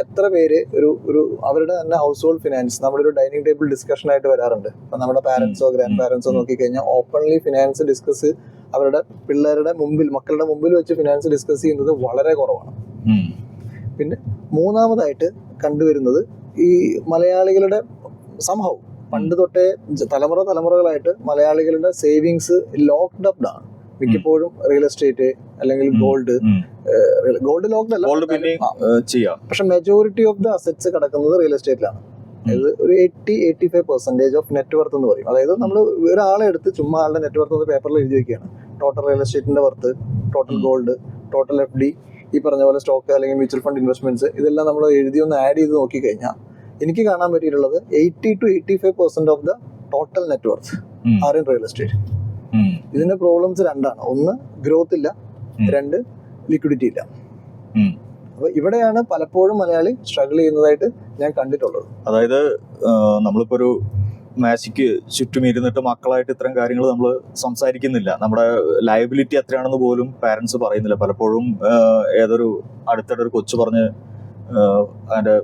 എത്ര പേര് ഒരു ഒരു അവരുടെ തന്നെ ഹൗസ് ഹോൾഡ് ഫിനാൻസ് നമ്മുടെ ഒരു ഡൈനിങ് ടേബിൾ ഡിസ്കഷൻ ആയിട്ട് വരാറുണ്ട്. ഇപ്പൊ നമ്മുടെ പാരന്റ്സോ ഗ്രാൻഡ് പാരന്റ്സോ
നോക്കി
നോക്കിക്കഴിഞ്ഞാൽ ഓപ്പൺലി ഫിനാൻസ് ഡിസ്കസ് അവരുടെ പിള്ളേരുടെ മുമ്പിൽ മക്കളുടെ മുമ്പിൽ വെച്ച് ഫിനാൻസ് ഡിസ്കസ് ചെയ്യുന്നത് വളരെ കുറവാണ്. പിന്നെ മൂന്നാമതായിട്ട് കണ്ടുവരുന്നത് ഈ മലയാളികളുടെ സംഭവം. പണ്ട് തൊട്ടേ തലമുറ തലമുറകളായിട്ട് മലയാളികളുടെ സേവിങ്സ് ലോക്ക്ഡ് അപ്ഡ് ആണ് മിക്കപ്പോഴും റിയൽ എസ്റ്റേറ്റ് അല്ലെങ്കിൽ ഗോൾഡ് ഗോൾഡ് ലോക്ക്ഡ് അല്ല.
ചെയ്യാം.
പക്ഷെ മെജോറിറ്റി ഓഫ് ദ അസറ്റ്സ് കിടക്കുന്നത് റിയൽ എസ്റ്റേറ്റിലാണ്. അതായത് ഒരു eighty eighty five percentage of net worth എന്ന് പറയും. അതായത് നമ്മൾ ഒരാളെ എടുത്ത് ചുമ്മാ ആളുടെ നെറ്റ്വർത്ത് ഒന്ന് പേപ്പറിൽ എഴുതി വെക്കുകയാണ്. Total real എസ്റ്റേറ്റിന്റെ worth total gold total F D ഈ പറഞ്ഞ പോലെ സ്റ്റോക്ക് അല്ലെങ്കിൽ മ്യൂച്വൽ ഫണ്ട് ഇൻവെസ്റ്റ്മെന്റ്സ് ഇതെല്ലാം നമ്മൾ എഴുതി ഒന്ന് ആഡ് ചെയ്ത് നോക്കിക്കഴിഞ്ഞാൽ എനിക്ക് കാണാൻ പറ്റിയിട്ടുള്ളത് eighty to eighty five percent of the total net worth are in real estate. ഇതിന്റെ പ്രോബ്ലംസ് രണ്ടാണ്. ഒന്ന് ഗ്രോത്ത് ഇല്ല. രണ്ട് ലിക്വിഡിറ്റി ഇല്ല. അപ്പൊ ഇവിടെയാണ് പലപ്പോഴും മലയാളി സ്ട്രഗിൾ ചെയ്യുന്നതായിട്ട് ഞാൻ കണ്ടിട്ടുള്ളത്.
അതായത് നമ്മളിപ്പോ ഒരു മാസിക്ക് ചുറ്റും ഇരുന്നിട്ട് മക്കളായിട്ട് ഇത്തരം കാര്യങ്ങൾ നമ്മൾ സംസാരിക്കുന്നില്ല. നമ്മുടെ ലയബിലിറ്റി എത്രയാണെന്ന് പോലും പാരന്റ്സ് പറയുന്നില്ല. പലപ്പോഴും ഏതൊരു അടുത്തിടെ ഒരു കൊച്ചു പറഞ്ഞ് അതിന്റെ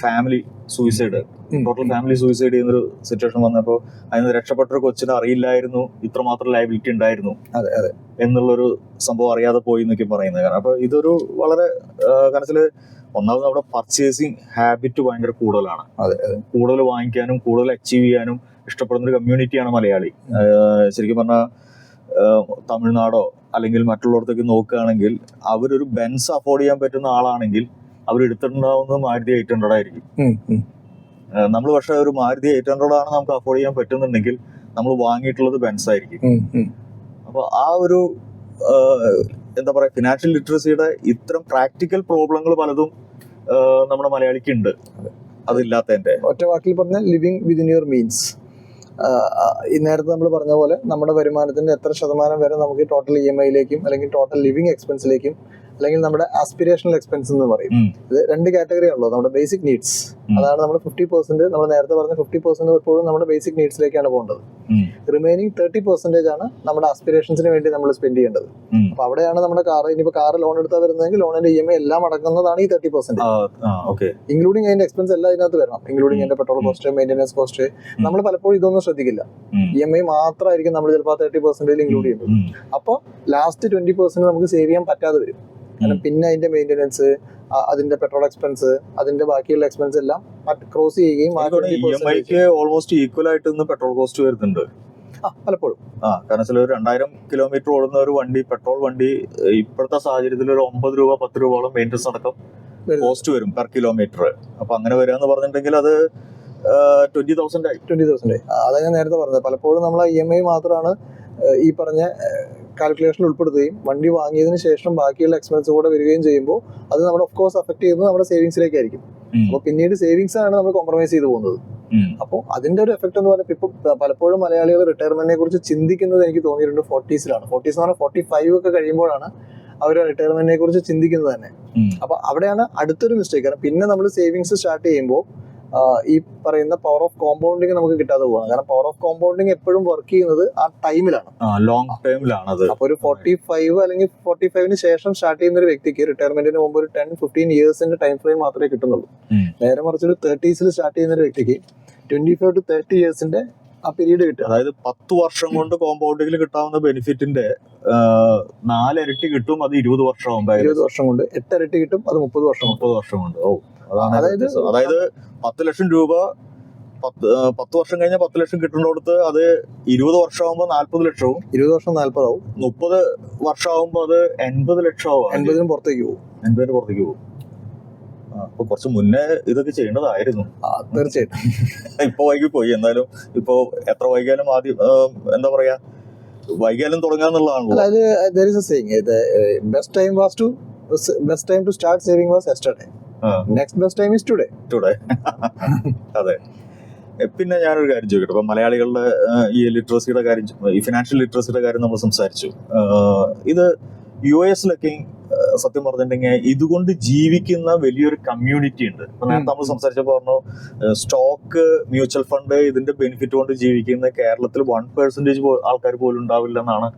family suicide. Total family suicide ചെയ്യുന്നൊരു സിറ്റുവേഷൻ വന്നപ്പോൾ അതിന് രക്ഷപ്പെട്ട ഒരു കൊച്ചിനെ അറിയില്ലായിരുന്നു. ഇത്രമാത്രം ലയബിലിറ്റി ഉണ്ടായിരുന്നു.
അതെ അതെ.
എന്നുള്ളൊരു സംഭവം അറിയാതെ പോയി എന്നൊക്കെ പറയുന്നത് കാരണം. അപ്പൊ ഇതൊരു വളരെ കാരണത്തിൽ ഒന്നാമത് നമ്മുടെ പർച്ചേസിങ് ഹാബിറ്റ് ഭയങ്കര കൂടുതലാണ്.
അതെ,
കൂടുതൽ വാങ്ങിക്കാനും കൂടുതൽ അച്ചീവ് ചെയ്യാനും ഇഷ്ടപ്പെടുന്ന ഒരു കമ്മ്യൂണിറ്റിയാണ് മലയാളി. ശരിക്കും പറഞ്ഞാൽ തമിഴ്നാടോ അല്ലെങ്കിൽ മറ്റുള്ളിടത്തേക്ക് നോക്കുകയാണെങ്കിൽ അവരൊരു ബെൻസ് അഫോർഡ് ചെയ്യാൻ പറ്റുന്ന ആളാണെങ്കിൽ അവർ എടുത്തിട്ടുണ്ടാവുന്നത് മാരുതി എയ്റ്റ് ഹൺഡ്രഡ് ആയിരിക്കും. നമ്മൾ പക്ഷെ ഒരു മാരുതി എയ്റ്റ് ഹൺഡ്രഡ് ആണ് നമുക്ക് അഫോർഡ് ചെയ്യാൻ പറ്റുന്നുണ്ടെങ്കിൽ നമ്മൾ വാങ്ങിയിട്ടുള്ളത് ബെൻസ് ആയിരിക്കും. അപ്പോൾ ആ ഒരു എന്താ പറയാ ഫിനാൻഷ്യൽ ലിറ്ററസിയുടെ ഇത്തരം പ്രാക്ടിക്കൽ പ്രോബ്ലങ്ങൾ പലതും നമ്മുടെ മലയാളിക്ക് ഉണ്ട് അതില്ലാത്തതിന്റെ.
ഒറ്റ വാക്കിൽ പറഞ്ഞ ലിവിങ് വിതിൻ യുവർ മീൻസ് നേരത്തെ നമ്മൾ പറഞ്ഞ പോലെ നമ്മുടെ വരുമാനത്തിന്റെ എത്ര ശതമാനം വരെ നമുക്ക് ടോട്ടൽ ഇ എം ഐയിലേക്കും അല്ലെങ്കിൽ ടോട്ടൽ ലിവിങ് എക്സ്പെൻസിലേക്കും അല്ലെങ്കിൽ നമ്മുടെ ആസ്പിറേഷണൽ എക്സ്പെൻസ് എന്ന് പറയും. ഇത് രണ്ട് കാറ്റഗറി ഉള്ളൂ നമ്മുടെ ബേസിക് നീഡ്സ് അതാണ് നമ്മൾ ഫിഫ്റ്റി പെർസെന്റ് നമ്മൾ നേരത്തെ പറഞ്ഞ ഫിഫ്റ്റി പെർസെന്റ് എപ്പോഴും നമ്മുടെ ബേസിക് നീഡ്സിലേക്കാണ് പോകേണ്ടത്. റിമൈനിങ് തേർട്ടി പെർസെന്റേജ് ആണ് നമ്മുടെ ആസ്പിറേഷൻസിന് വേണ്ടി നമ്മൾ സ്പെൻഡ് ചെയ്യേണ്ടത്. അപ്പൊ അവിടെയാണ് നമ്മുടെ കാർ ഇനിയിപ്പോ കാർ ലോൺ എടുത്താൽ വരുന്നതെങ്കിൽ ലോണിന്റെ ഇ എം ഐ എല്ലാം അടങ്ങുന്നതാണ് ഈ തേർട്ടി പെർസെന്റ് ഇൻക്ലൂഡിംഗ് അതിന്റെ എക്സ്പെൻസ് എല്ലാം ഇതിനകത്ത് വരണം. ഇൻക്ലൂഡിംഗ് അതിന്റെ പെട്രോൾ കോസ്റ്റ് മെയിന്റെനൻസ് കോസ്റ്റ് നമ്മൾ പലപ്പോഴും ഇതൊന്നും ശ്രദ്ധിക്കില്ല. ഇ എം ഐ മാത്രമായിരിക്കും നമ്മൾ ചിലപ്പോൾ തേർട്ടി പെർസെന്റേജ് ഇൻക്ലൂഡ് ചെയ്യുന്നത്. അപ്പോൾ ലാസ്റ്റ് ട്വന്റി പെർസെന്റ് നമുക്ക് സേവ് ചെയ്യാൻ പറ്റാതെ വരും. കാരണം പിന്നെ അതിന്റെ മെയിന്റെനൻസ് അതിന്റെ പെട്രോൾ എക്സ്പെൻസ് അതിന്റെ ബാക്കിയുള്ള എക്സ്പെൻസ് എല്ലാം ക്രോസ് ചെയ്യുകയും ആ
ഇ
20%
എം ഐക്ക് ഓൾമോസ്റ്റ് ഈക്വൽ ആയിട്ട് ഇന്ന് പെട്രോൾ കോസ്റ്റ് വരുന്നുണ്ട്.
പലപ്പോഴും.
ആ കാരണം ചില ഒരു രണ്ടായിരം കിലോമീറ്റർ ഓടുന്ന ഒരു വണ്ടി പെട്രോൾ വണ്ടി ഇപ്പോഴത്തെ സാഹചര്യത്തിൽ ഒരു ഒമ്പത് രൂപ പത്ത് രൂപയോളം മെയിന്റനൻസ് അടക്കം. കോസ്റ്റ് വരും പെർ കിലോമീറ്റർ അപ്പൊ അങ്ങനെ വരിക എന്ന് പറഞ്ഞിട്ടുണ്ടെങ്കിൽ അത് ട്വന്റി തൗസൻഡ് ആയി.
ട്വന്റി തൗസൻഡ് അതാ ഞാൻ നേരത്തെ പറഞ്ഞത്. പലപ്പോഴും നമ്മൾ ഇ എം ഐ മാത്രമാണ് ഈ പറഞ്ഞ കാൽക്കുലേഷനിൽ ഉൾപ്പെടുത്തുകയും വണ്ടി വാങ്ങിയതിന് ശേഷം ബാക്കിയുള്ള എക്സ്പെൻസ് കൂടെ വരികയും ചെയ്യുമ്പോൾ അത് നമ്മുടെ ഓഫ് കോഴ്സ് അഫക്ട് ചെയ്യുന്നത് നമ്മുടെ സേവിങ്സിലേക്കായിരിക്കും. അപ്പോൾ പിന്നീട് സേവിങ്സ് ആണ് നമ്മൾ കോംപ്രമൈസ് ചെയ്തു പോകുന്നത്. അപ്പോൾ അതിന്റെ ഒരു എഫക്ട് എന്ന് പറയുമ്പോൾ ഇപ്പൊ പലപ്പോഴും മലയാളികൾ റിട്ടയർമെന്റിനെ കുറിച്ച് ചിന്തിക്കുന്നത് എനിക്ക് തോന്നിയിട്ടുണ്ട് ഫോർട്ടീസിലാണ് ഫോർട്ടീസ് എന്ന് പറഞ്ഞാൽ ഫോർട്ടി ഫൈവ് ഒക്കെ കഴിയുമ്പോഴാണ് അവർ റിട്ടയർമെന്റിനെ കുറിച്ച് ചിന്തിക്കുന്നത് തന്നെ. അപ്പൊ അവിടെയാണ് അടുത്തൊരു മിസ്റ്റേക്ക് കാരണം പിന്നെ നമ്മൾ സേവിങ്സ് സ്റ്റാർട്ട് ചെയ്യുമ്പോൾ ഈ പറയുന്ന പവർ ഓഫ് കോമ്പൗണ്ടിങ് നമുക്ക് കിട്ടാതെ പോവാണ്. കാരണം പവർ ഓഫ് കോമ്പൗണ്ടിങ് എപ്പോഴും വർക്ക് ചെയ്യുന്നത് ആ ടൈമിലാണ്
ലോങ് ടൈമിലാണ്
അപ്പൊ ഒരു ഫോർട്ടി ഫൈവ് അല്ലെങ്കിൽ ഫോർട്ടി ഫൈവിന് ശേഷം സ്റ്റാർട്ട് ചെയ്യുന്ന ഒരു വ്യക്തിക്ക് റിട്ടയർമെന്റിന് മുമ്പ് ഒരു ടെൻ ഫിഫ്റ്റീൻ ഇയേഴ്സിന്റെ ടൈം ഫ്രെയിം മാത്രമേ കിട്ടുന്നുള്ളൂ. നേരെ മറിച്ച് ഒരു തേർട്ടീസിൽ സ്റ്റാർട്ട് ചെയ്യുന്ന ഒരു വ്യക്തിക്ക് ട്വന്റി ഫൈവ് ടു തേർട്ടി ഇയേഴ്സിന്റെ ആ പീരീഡ് കിട്ടുക.
അതായത് പത്ത് വർഷം കൊണ്ട് കോമ്പൗണ്ടിങ്ങിൽ കിട്ടാവുന്ന ബെനിഫിറ്റിന്റെ നാല് ഇരട്ടി കിട്ടും അത് ഇരുപത് ആവുമ്പോൾ.
ഇരുപത് വർഷം കൊണ്ട്. എട്ട് ഇരട്ടി കിട്ടും അത് മുപ്പത് വർഷം
മുപ്പത് വർഷം കൊണ്ട്. ഓ അതാണ്
അതായത്
അതായത് പത്ത് ലക്ഷം രൂപ പത്ത് പത്ത് വർഷം കഴിഞ്ഞാൽ പത്ത് ലക്ഷം കിട്ടുന്നിടത്ത് അത് ഇരുപത് വർഷമാകുമ്പോൾ നാല്പത് ലക്ഷവും
ഇരുപത് വർഷം നാല്പതാവും.
മുപ്പത് വർഷമാകുമ്പോൾ അത് എൺപത് ലക്ഷമാവും
എൺപതിനും പുറത്തേക്ക് പോകും.
എൺപതിന് പുറത്തേക്ക് പോകും. അപ്പൊ കുറച്ച് മുന്നേ ഇതൊക്കെ ചെയ്യേണ്ടതായിരുന്നു.
തീർച്ചയായിട്ടും.
ഇപ്പൊ വൈകി പോയി. എന്നാലും ഇപ്പോ എത്ര വൈകിയാലും ആദ്യം എന്താ പറയാ വൈകിയാലും തുടങ്ങാന്നുള്ളതാണല്ലോ
best time was to best time to start saving was yesterday. Next best time is today
today അതെ. പിന്നെ ഞാനൊരു കാര്യം ചോദിക്കട്ടെ. ഇപ്പൊ മലയാളികളുടെ ഈ ലിറ്ററസിയുടെ കാര്യം ഈ ഫിനാൻഷ്യൽ ലിറ്ററസിയുടെ കാര്യം നമ്മൾ സംസാരിച്ചു. ഇത് യു എസിലൊക്കെ സത്യം പറഞ്ഞിട്ടുണ്ടെങ്കിൽ ഇതുകൊണ്ട് ജീവിക്കുന്ന വലിയൊരു കമ്മ്യൂണിറ്റി ഉണ്ട്. ഇപ്പൊ നേരത്തെ നമ്മൾ സംസാരിച്ചപ്പോൾ പറഞ്ഞു സ്റ്റോക്ക് മ്യൂച്വൽ ഫണ്ട് ഇതിന്റെ ബെനിഫിറ്റ് കൊണ്ട് ജീവിക്കുന്ന കേരളത്തിൽ വൺ പെർസെന്റേജ് ആൾക്കാർ പോലും ഉണ്ടാവില്ല എന്നാണ്.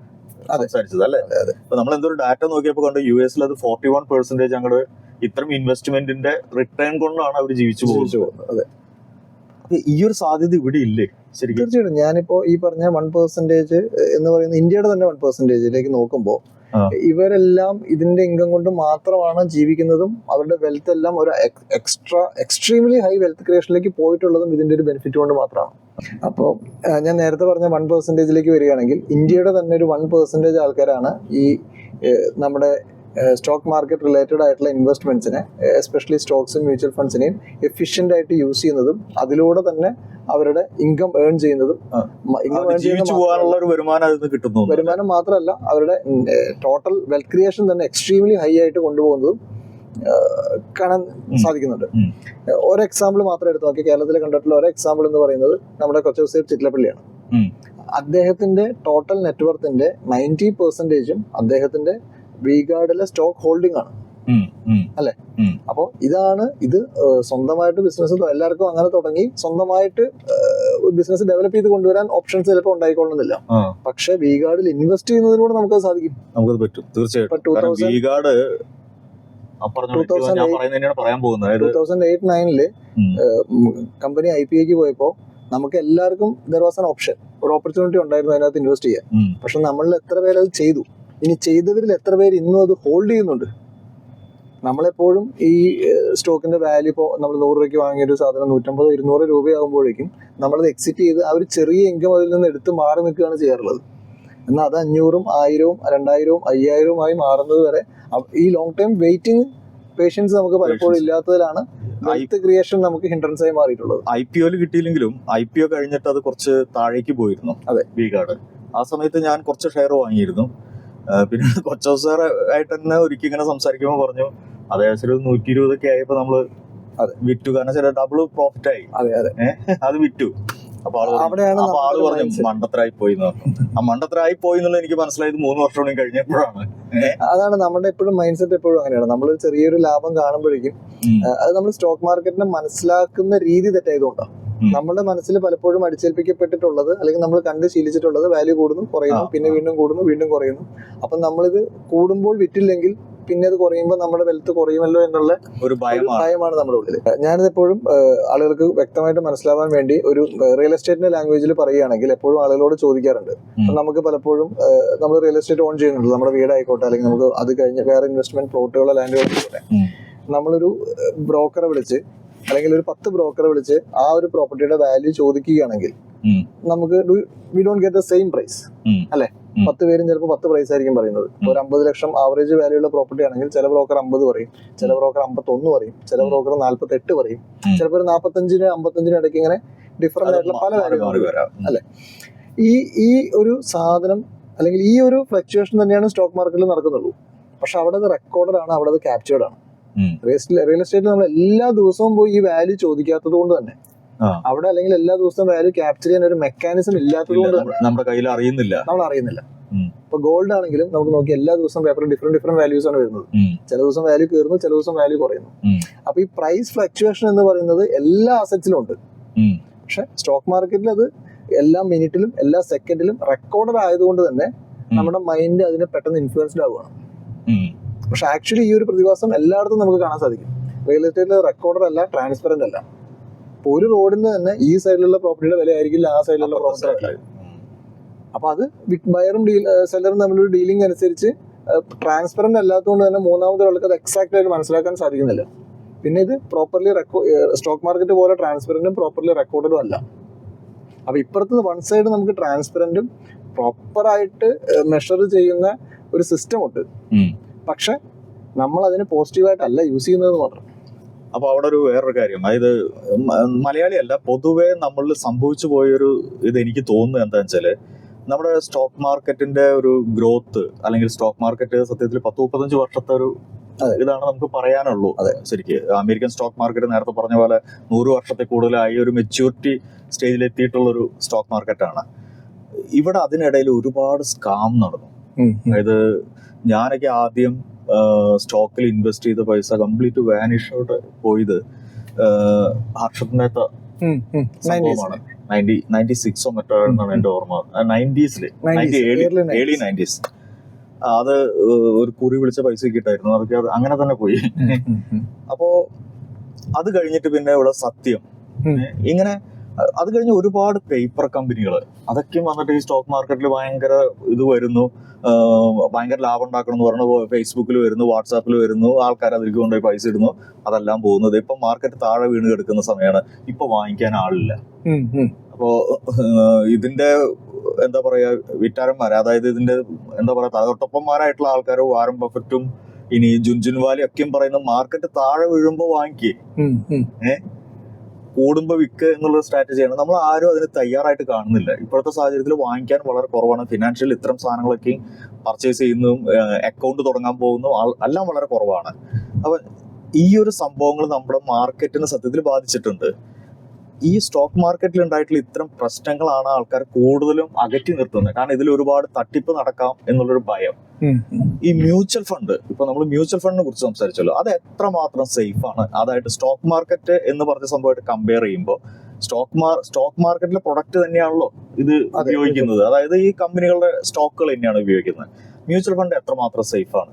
സംസാരിച്ചത് അല്ലെ? അപ്പൊ നമ്മൾ എന്തൊരു ഡാറ്റ നോക്കിയപ്പോൾ കണ്ടു യു എസിൽ അത് ഫോർട്ടി വൺ പെർസെന്റേജ് അങ്ങോട്ട് ഇത്തരം ഇൻവെസ്റ്റ്മെന്റിന്റെ റിട്ടേൺ കൊണ്ടാണ് അവർ ജീവിച്ചു പോകുന്നത്. ഈ ഒരു സാധ്യത ഇവിടെ ഇല്ലേ? ശരിക്കും.
തീർച്ചയായിട്ടും. ഞാനിപ്പോ ഈ പറഞ്ഞ വൺ പെർസെന്റേജ് എന്ന് പറയുന്ന ഇന്ത്യയുടെ തന്നെ വൺ പെർസെന്റേജിലേക്ക് നോക്കുമ്പോൾ. ഇവരെല്ലാം ഇതിന്റെ ഇൻകം കൊണ്ട് മാത്രമാണ് ജീവിക്കുന്നതും അവരുടെ വെൽത്ത് എല്ലാം ഒരു എക്സ്ട്രാ എക്സ്ട്രീംലി ഹൈ വെൽത്ത് ക്രിയേഷനിലേക്ക് പോയിട്ടുള്ളതും ഇതിന്റെ ഒരു ബെനിഫിറ്റ് കൊണ്ട് മാത്രമാണ്. അപ്പോൾ ഞാൻ നേരത്തെ പറഞ്ഞ വൺ പെർസെന്റേജിലേക്ക് വരികയാണെങ്കിൽ ഇന്ത്യയുടെ തന്നെ ഒരു വൺ പെർസെന്റേജ് ആൾക്കാരാണ് ഈ നമ്മുടെ സ്റ്റോക്ക് മാർക്കറ്റ് റിലേറ്റഡ് ആയിട്ടുള്ള ഇൻവെസ്റ്റ്മെന്റ്സിനെ എസ്പെഷ്യലി സ്റ്റോക്സും മ്യൂച്വൽ ഫണ്ട്സിനെയും എഫിഷ്യന്റ് ആയിട്ട് യൂസ് ചെയ്യുന്നതും അതിലൂടെ തന്നെ അവരുടെ ഇൻകം ഏൺ ചെയ്യുന്നതും
പോകാനുള്ള ഒരു വരുമാനം കിട്ടുന്നു
വരുമാനം മാത്രമല്ല അവരുടെ ടോട്ടൽ വെൽത്ത് ക്രിയേഷൻ തന്നെ എക്സ്ട്രീംലി ഹൈ ആയിട്ട് കൊണ്ടുപോകുന്നതും കാണാൻ സാധിക്കുന്നുണ്ട്. ഒരു എക്സാമ്പിൾ മാത്രം എടുത്തു നോക്കി കേരളത്തിൽ കണ്ടിട്ടുള്ള ഒരു എക്സാമ്പിൾ എന്ന് പറയുന്നത് നമ്മുടെ കൊച്ചൂസേബ് ചിറ്റിലപ്പള്ളിയാണ്. അദ്ദേഹത്തിന്റെ ടോട്ടൽ നെറ്റ്വർത്തിന്റെ നയന്റി പെർസെന്റേജും അദ്ദേഹത്തിന്റെ വീഗാർഡിലെ സ്റ്റോക്ക് ഹോൾഡിംഗ് ആണ്.
അല്ലെ.
അപ്പോൾ ഇതാണ് ഇത് സ്വന്തമായിട്ട് ബിസിനസ് എല്ലാവർക്കും അങ്ങനെ തുടങ്ങി. സ്വന്തമായിട്ട് ബിസിനസ് ഡെവലപ്പ് ചെയ്ത് കൊണ്ടുവരാൻ ഓപ്ഷൻസ് ചിലപ്പോൾ ഉണ്ടായിക്കൊള്ളുന്നില്ല. പക്ഷെ വീഗാർഡിൽ ഇൻവെസ്റ്റ് ചെയ്യുന്നതിലൂടെ നമുക്ക് സാധിക്കും.
നമുക്കത് പറ്റും. തീർച്ചയായിട്ടും.
ടൂ തൗസൻഡ്
വീഗാർഡ് ആ പറഞ്ഞ വ്യക്തി
2008
ഞാൻ പറയുന്നത് തന്നെയാണ് പറയാൻ പോകുന്നത്. അതായത്
ടൂ തൗസൻഡ് എയ്റ്റ്
നയനിൽ
കമ്പനി ഐ പി ഐക്ക് പോയപ്പോ നമുക്ക് എല്ലാവർക്കും ദർ വാസ് ആൻ ഓപ്ഷൻ ഒരു ഓപ്പർച്യൂണിറ്റി ഉണ്ടായിരുന്നു അതിനകത്ത് ഇൻവെസ്റ്റ് ചെയ്യാൻ. പക്ഷെ നമ്മളിൽ എത്ര പേര് അത് ചെയ്തു? ഇനി ചെയ്തവരിൽ എത്ര പേര് ഇന്നും അത് ഹോൾഡ് ചെയ്യുന്നുണ്ട്? നമ്മളെപ്പോഴും ഈ സ്റ്റോക്കിന്റെ വാല്യൂ ഇപ്പോൾ നമ്മൾ നൂറ് രൂപയ്ക്ക് വാങ്ങിയ ഒരു സാധനം നൂറ്റമ്പത് ഇരുന്നൂറ് രൂപയാകുമ്പോഴേക്കും നമ്മളത് എക്സിറ്റ് ചെയ്ത് ആ ഒരു ചെറിയ ഇൻകം അതിൽ നിന്ന് എടുത്ത് മാറി നിൽക്കുകയാണ് ചെയ്യാറുള്ളത്. എന്നാൽ അത് അഞ്ഞൂറും ആയിരവും രണ്ടായിരവും അയ്യായിരവും ആയി മാറുന്നത് വരെ ഈ ലോങ് ടൈം വെയിറ്റിംഗ് പേഷ്യൻസ് നമുക്ക് പലപ്പോഴും. ഇല്ലാത്തതിലാണ് വെൽത്ത് ക്രിയേഷൻ നമുക്ക് ഹിൻഡ്രൻസ് ആയി മാറിയിട്ടുള്ളത്.
ഐ പി ഒയിൽ കിട്ടിയില്ലെങ്കിലും ഐ പി ഒ കഴിഞ്ഞിട്ട് അത് കുറച്ച് താഴേക്ക് പോയിരുന്നു
അതെ.
വീഗാർഡ് ആ സമയത്ത് ഞാൻ കുറച്ച് ഷെയർ വാങ്ങിയിരുന്നു. പിന്നെ കൊച്ചോ സാർ ആയിട്ട് തന്നെ ഒരിക്കൽ ഇങ്ങനെ സംസാരിക്കുമ്പോൾ പറഞ്ഞു അതേ ഒരു നൂറ്റി ഇരുപതൊക്കെ ആയപ്പോ
നമ്മൾ
വിറ്റു. കാരണം ചില ഡബിൾ പ്രോഫിറ്റ് ആയി.
അതെ അതെ.
അത് വിറ്റു. അപ്പൊ ആൾ പറഞ്ഞു
മണ്ടത്രായി.
മണ്ടത്തരായി പോയി ആ മണ്ടത്തരായി പോയി എന്നുള്ളത് എനിക്ക് മനസ്സിലായത് മൂന്ന് വർഷം കൂടി കഴിഞ്ഞപ്പോഴാണ്.
അതാണ് നമ്മുടെ എപ്പോഴും മൈൻഡ് സെറ്റ് എപ്പോഴും അങ്ങനെയാണ്. നമ്മൾ ചെറിയൊരു ലാഭം കാണുമ്പോഴേക്കും അത് നമ്മൾ സ്റ്റോക്ക് മാർക്കറ്റിനെ മനസ്സിലാക്കുന്ന രീതി തെറ്റായതുകൊണ്ടാണ്. നമ്മുടെ മനസ്സിൽ പലപ്പോഴും അടിച്ചേൽപ്പിക്കപ്പെട്ടിട്ടുള്ളത് അല്ലെങ്കിൽ നമ്മൾ കണ്ട് ശീലിച്ചിട്ടുള്ളത് വാല്യൂ കൂടുന്നു കുറയുന്നു പിന്നെ വീണ്ടും കൂടുന്നു വീണ്ടും കുറയുന്നു. അപ്പം നമ്മളിത് കൂടുമ്പോൾ വിറ്റില്ലെങ്കിൽ പിന്നെ അത് കുറയുമ്പോൾ നമ്മുടെ വെൽത്ത് കുറയുമല്ലോ എന്നുള്ള
ഒരു ഭയമാണ്.
നമ്മുടെ ഉള്ളിൽ ഞാനിത് എപ്പോഴും ആളുകൾക്ക് വ്യക്തമായിട്ട് മനസ്സിലാവാൻ വേണ്ടി ഒരു റിയൽ എസ്റ്റേറ്റിന്റെ ലാംഗ്വേജിൽ പറയുകയാണെങ്കിൽ എപ്പോഴും ആളുകളോട് ചോദിക്കാറുണ്ട്. നമുക്ക് പലപ്പോഴും നമ്മൾ റിയൽ എസ്റ്റേറ്റ് ഓൺ ചെയ്യുന്നുണ്ട്. നമ്മുടെ വീടായിക്കോട്ടെ അല്ലെങ്കിൽ നമുക്ക് അത് കഴിഞ്ഞ് വേറെ ഇൻവെസ്റ്റ്മെന്റ് പ്ലോട്ടുകളോ ലാൻഡുകളോ ആയിക്കോട്ടെ. നമ്മളൊരു ബ്രോക്കറെ വിളിച്ച് അല്ലെങ്കിൽ ഒരു പത്ത് ബ്രോക്കറെ വിളിച്ച് ആ ഒരു പ്രോപ്പർട്ടിയുടെ വാല്യൂ ചോദിക്കുകയാണെങ്കിൽ നമുക്ക് we don't get the same price. അല്ലെ? പത്ത് പേരും ചിലപ്പോൾ പത്ത് പ്രൈസ് ആയിരിക്കും പറയുന്നത്. ഒരു അമ്പത് ലക്ഷം ആവറേജ് വാല്യൂ ഉള്ള പ്രോപ്പർട്ടി ആണെങ്കിൽ ചില ബ്രോക്കർ അമ്പത് പറയും. ചില ബ്രോക്കർ അമ്പത്തൊന്ന് പറയും. ചില ബ്രോക്കർ നാല്പത്തി എട്ട്
പറയും.
ചിലപ്പോൾ ഒരു നാൽപ്പത്തഞ്ചിന് അമ്പത്തഞ്ചിന് ഇടയ്ക്ക് ഇങ്ങനെ ഡിഫറെന്റ് ആയിട്ടുള്ള പല
കാര്യങ്ങളും അല്ലെ.
ഈ ഈ ഒരു സാധനം അല്ലെങ്കിൽ ഈ ഒരു ഫ്ലക്ച്വേഷൻ തന്നെയാണ് സ്റ്റോക്ക് മാർക്കറ്റിൽ നടക്കുന്നുള്ളൂ. പക്ഷെ അവിടെ അത് റെക്കോർഡഡ് ആണ് അവിടെ അത് ക്യാപ്ചേർഡ് ആണ്. റിയൽ എസ്റ്റേറ്റ് നമ്മൾ എല്ലാ ദിവസവും പോയി ഈ വാല്യൂ ചോദിക്കാത്തത് കൊണ്ട് തന്നെ. അവിടെ അല്ലെങ്കിൽ എല്ലാ ദിവസവും വാല്യൂ ക്യാപ്ചർ ചെയ്യാൻ ഒരു മെക്കാനിസം ഇല്ലാത്തത്
ഇല്ല,
കൊണ്ട്
നമ്മുടെ കയ്യിൽ അറിയുന്നില്ല
നമ്മൾ അറിയുന്നില്ല. ഇപ്പൊ ഗോൾഡ് ആണെങ്കിലും നമുക്ക് നോക്കി എല്ലാ ദിവസവും പേപ്പറിൽ ഡിഫറെന്റ് ഡിഫറെന്റ് വാല്യൂസ് ആണ് വരുന്നത് ചില ദിവസം വാല്യൂ കയറുന്നു ചില ദിവസം വാല്യൂ കുറയുന്നു. അപ്പൊ ഈ പ്രൈസ് ഫ്ലക്ച്വേഷൻ എന്ന് പറയുന്നത് എല്ലാ അസറ്റ്സിലും ഉണ്ട്. പക്ഷെ സ്റ്റോക്ക് മാർക്കറ്റിൽ അത് എല്ലാ മിനിറ്റിലും എല്ലാ സെക്കൻഡിലും റെക്കോർഡഡ് ആയതുകൊണ്ട് തന്നെ നമ്മുടെ മൈൻഡ് അതിനെ പെട്ടെന്ന് ഇൻഫ്ലുവൻസ്ഡ് ആവുകയാണ്. പക്ഷെ ആക്ച്വലി ഈ ഒരു പ്രതിഭാസം എല്ലായിടത്തും നമുക്ക് കാണാൻ സാധിക്കും. റിയൽ എസ്റ്റേറ്റിൽ റെക്കോർഡർ അല്ല ട്രാൻസ്പെറന്റ് അല്ല. ഇപ്പൊ ഒരു റോഡിന് തന്നെ ഈ സൈഡിലുള്ള പ്രോപ്പർട്ടിയുടെ വില ആയിരിക്കില്ല ആ സൈഡിലുള്ള
പ്രോപ്പർട്ടി
അപ്പൊ അത് ബയറും ഡീൽ സെല്ലറും തമ്മിലൊരു ഡീലിംഗ് അനുസരിച്ച് ട്രാൻസ്പെറന്റ് അല്ലാത്തതുകൊണ്ട് തന്നെ മൂന്നാമത്തെ ആൾക്ക് അത് എക്സാക്ട് ആയിട്ട് മനസ്സിലാക്കാൻ സാധിക്കുന്നില്ല. പിന്നെ ഇത് പ്രോപ്പർലി സ്റ്റോക്ക് മാർക്കറ്റ് പോലെ ട്രാൻസ്പെറന്റും പ്രോപ്പർലി റെക്കോർഡഡും അല്ല. അപ്പൊ ഇപ്പുറത്ത് വൺ സൈഡ് നമുക്ക് ട്രാൻസ്പെറന്റും പ്രോപ്പറായിട്ട് മെഷർ ചെയ്യുന്ന ഒരു സിസ്റ്റം ഉണ്ട്. പക്ഷെ നമ്മൾ അതിനെ പോസിറ്റീവായിട്ടല്ല യൂസ് ചെയ്യുന്നത് മാത്രം.
അപ്പോൾ അവിടെ ഒരു വേറൊരു കാര്യം. അതായത് മലയാളി മലയാളിയല്ല പൊതുവേ നമ്മൾ സംഭവിച്ചു പോയൊരു ഇത് എനിക്ക് തോന്നുന്നത് എന്താണെന്ന് വെച്ചാൽ നമ്മുടെ സ്റ്റോക്ക് മാർക്കറ്റിന്റെ ഒരു ഗ്രോത്ത് അല്ലെങ്കിൽ സ്റ്റോക്ക് മാർക്കറ്റ് സത്യത്തിൽ പത്ത് മുപ്പത്തഞ്ച് വർഷത്തെ ഒരു ഇതാണ് നമുക്ക് പറയാനുള്ളൂ.
അതെ.
ശരിക്ക് അമേരിക്കൻ സ്റ്റോക്ക് മാർക്കറ്റ് നേരത്തെ പറഞ്ഞ പോലെ നൂറ് വർഷത്തെ കൂടുതലായി ഒരു മെച്യൂരിറ്റി സ്റ്റേജിൽ എത്തിയിട്ടുള്ള ഒരു സ്റ്റോക്ക് മാർക്കറ്റാണ്. ഇവിടെ അതിനിടയിൽ ഒരുപാട് സ്കാം നടന്നു. അതായത് ഞാനൊക്കെ ആദ്യം സ്റ്റോക്കിൽ ഇൻവെസ്റ്റ് ചെയ്ത പൈസ കംപ്ലീറ്റ് വാനിഷോട്ട് പോയത് ഹർഷത്തിന്റെ സംഭവമാണ്. നയന്റി നയന്റി സിക്സോ മറ്റോ എന്നാണ് എന്റെ ഓർമ്മ. നയന്റീസിൽ. Ninety early nineties. അത് ഒരു കുറി വിളിച്ച പൈസ കിട്ടായിരുന്നു. അതൊക്കെ അത് അങ്ങനെ തന്നെ പോയി. അപ്പോ അത് കഴിഞ്ഞിട്ട് പിന്നെ ഇവിടെ സത്യം. ഇങ്ങനെ അത് കഴിഞ്ഞ് ഒരുപാട് പേപ്പർ കമ്പനികൾ അതൊക്കെ വന്നിട്ട് ഈ സ്റ്റോക്ക് മാർക്കറ്റിൽ ഭയങ്കര ഇത് വരുന്നു. ഭയങ്കര ലാഭം ഉണ്ടാക്കണം എന്ന് പറഞ്ഞു ഫേസ്ബുക്കിൽ വരുന്നു വാട്സാപ്പിൽ വരുന്നു ആൾക്കാർ അതിലേക്ക് കൊണ്ടുപോയി പൈസ ഇടുന്നു. അതെല്ലാം പോകുന്നത് ഇപ്പൊ മാർക്കറ്റ് താഴെ വീണ് കിടക്കുന്ന സമയമാണ് ഇപ്പൊ വാങ്ങിക്കാൻ ആളില്ല. അപ്പോ ഇതിന്റെ എന്താ പറയാ വിറ്റാരന്മാരെ അതായത് ഇതിന്റെ എന്താ പറയാ തലതൊട്ടപ്പന്മാരായിട്ടുള്ള ആൾക്കാർ വാരം ബഫറ്റും ഇനി ജുൻജുൻവാലി ഒക്കെയും പറയുന്ന മാർക്കറ്റ് താഴെ വീഴുമ്പോ വാങ്ങിക്കേ. കൂടുമ്പോ വിൽക്കുക എന്നുള്ള സ്ട്രാറ്റജിയാണ് നമ്മൾ ആരും അതിന് തയ്യാറായിട്ട് കാണുന്നില്ല. ഇപ്പോഴത്തെ സാഹചര്യത്തിൽ വാങ്ങിക്കാൻ വളരെ കുറവാണ്. ഫിനാൻഷ്യൽ ഇത്തരം സാധനങ്ങളൊക്കെ പർച്ചേസ് ചെയ്യുന്നതും അക്കൗണ്ട് തുടങ്ങാൻ പോകുന്നതും ആൾ- എല്ലാം വളരെ കുറവാണ്. അപ്പൊ ഈ ഒരു സംഭവങ്ങൾ നമ്മുടെ മാർക്കറ്റിനെ സത്യത്തിൽ ബാധിച്ചിട്ടുണ്ട്. ഈ സ്റ്റോക്ക് മാർക്കറ്റിൽ ഉണ്ടായിട്ടുള്ള ഇത്തരം പ്രശ്നങ്ങളാണ് ആൾക്കാർ കൂടുതലും അകറ്റി നിർത്തുന്നത്. കാരണം ഇതിൽ ഒരുപാട് തട്ടിപ്പ് നടക്കാം എന്നുള്ളൊരു ഭയം. ഈ മ്യൂച്വൽ ഫണ്ട് ഇപ്പൊ നമ്മൾ മ്യൂച്വൽ ഫണ്ടിനെ കുറിച്ച് സംസാരിച്ചല്ലോ. അത് എത്രമാത്രം സേഫ് ആണ്? അതായത് സ്റ്റോക്ക് മാർക്കറ്റ് എന്ന് പറഞ്ഞ സംഭവമായിട്ട് കമ്പയർ ചെയ്യുമ്പോൾ സ്റ്റോക്ക് മാർ സ്റ്റോക്ക് മാർക്കറ്റിലെ പ്രൊഡക്റ്റ് തന്നെയാണല്ലോ ഇത്. ഉപയോഗിക്കുന്നത്. അതായത് ഈ കമ്പനികളുടെ സ്റ്റോക്കുകൾ തന്നെയാണ് ഉപയോഗിക്കുന്നത്. മ്യൂച്വൽ ഫണ്ട് എത്രമാത്രം സേഫ് ആണ്?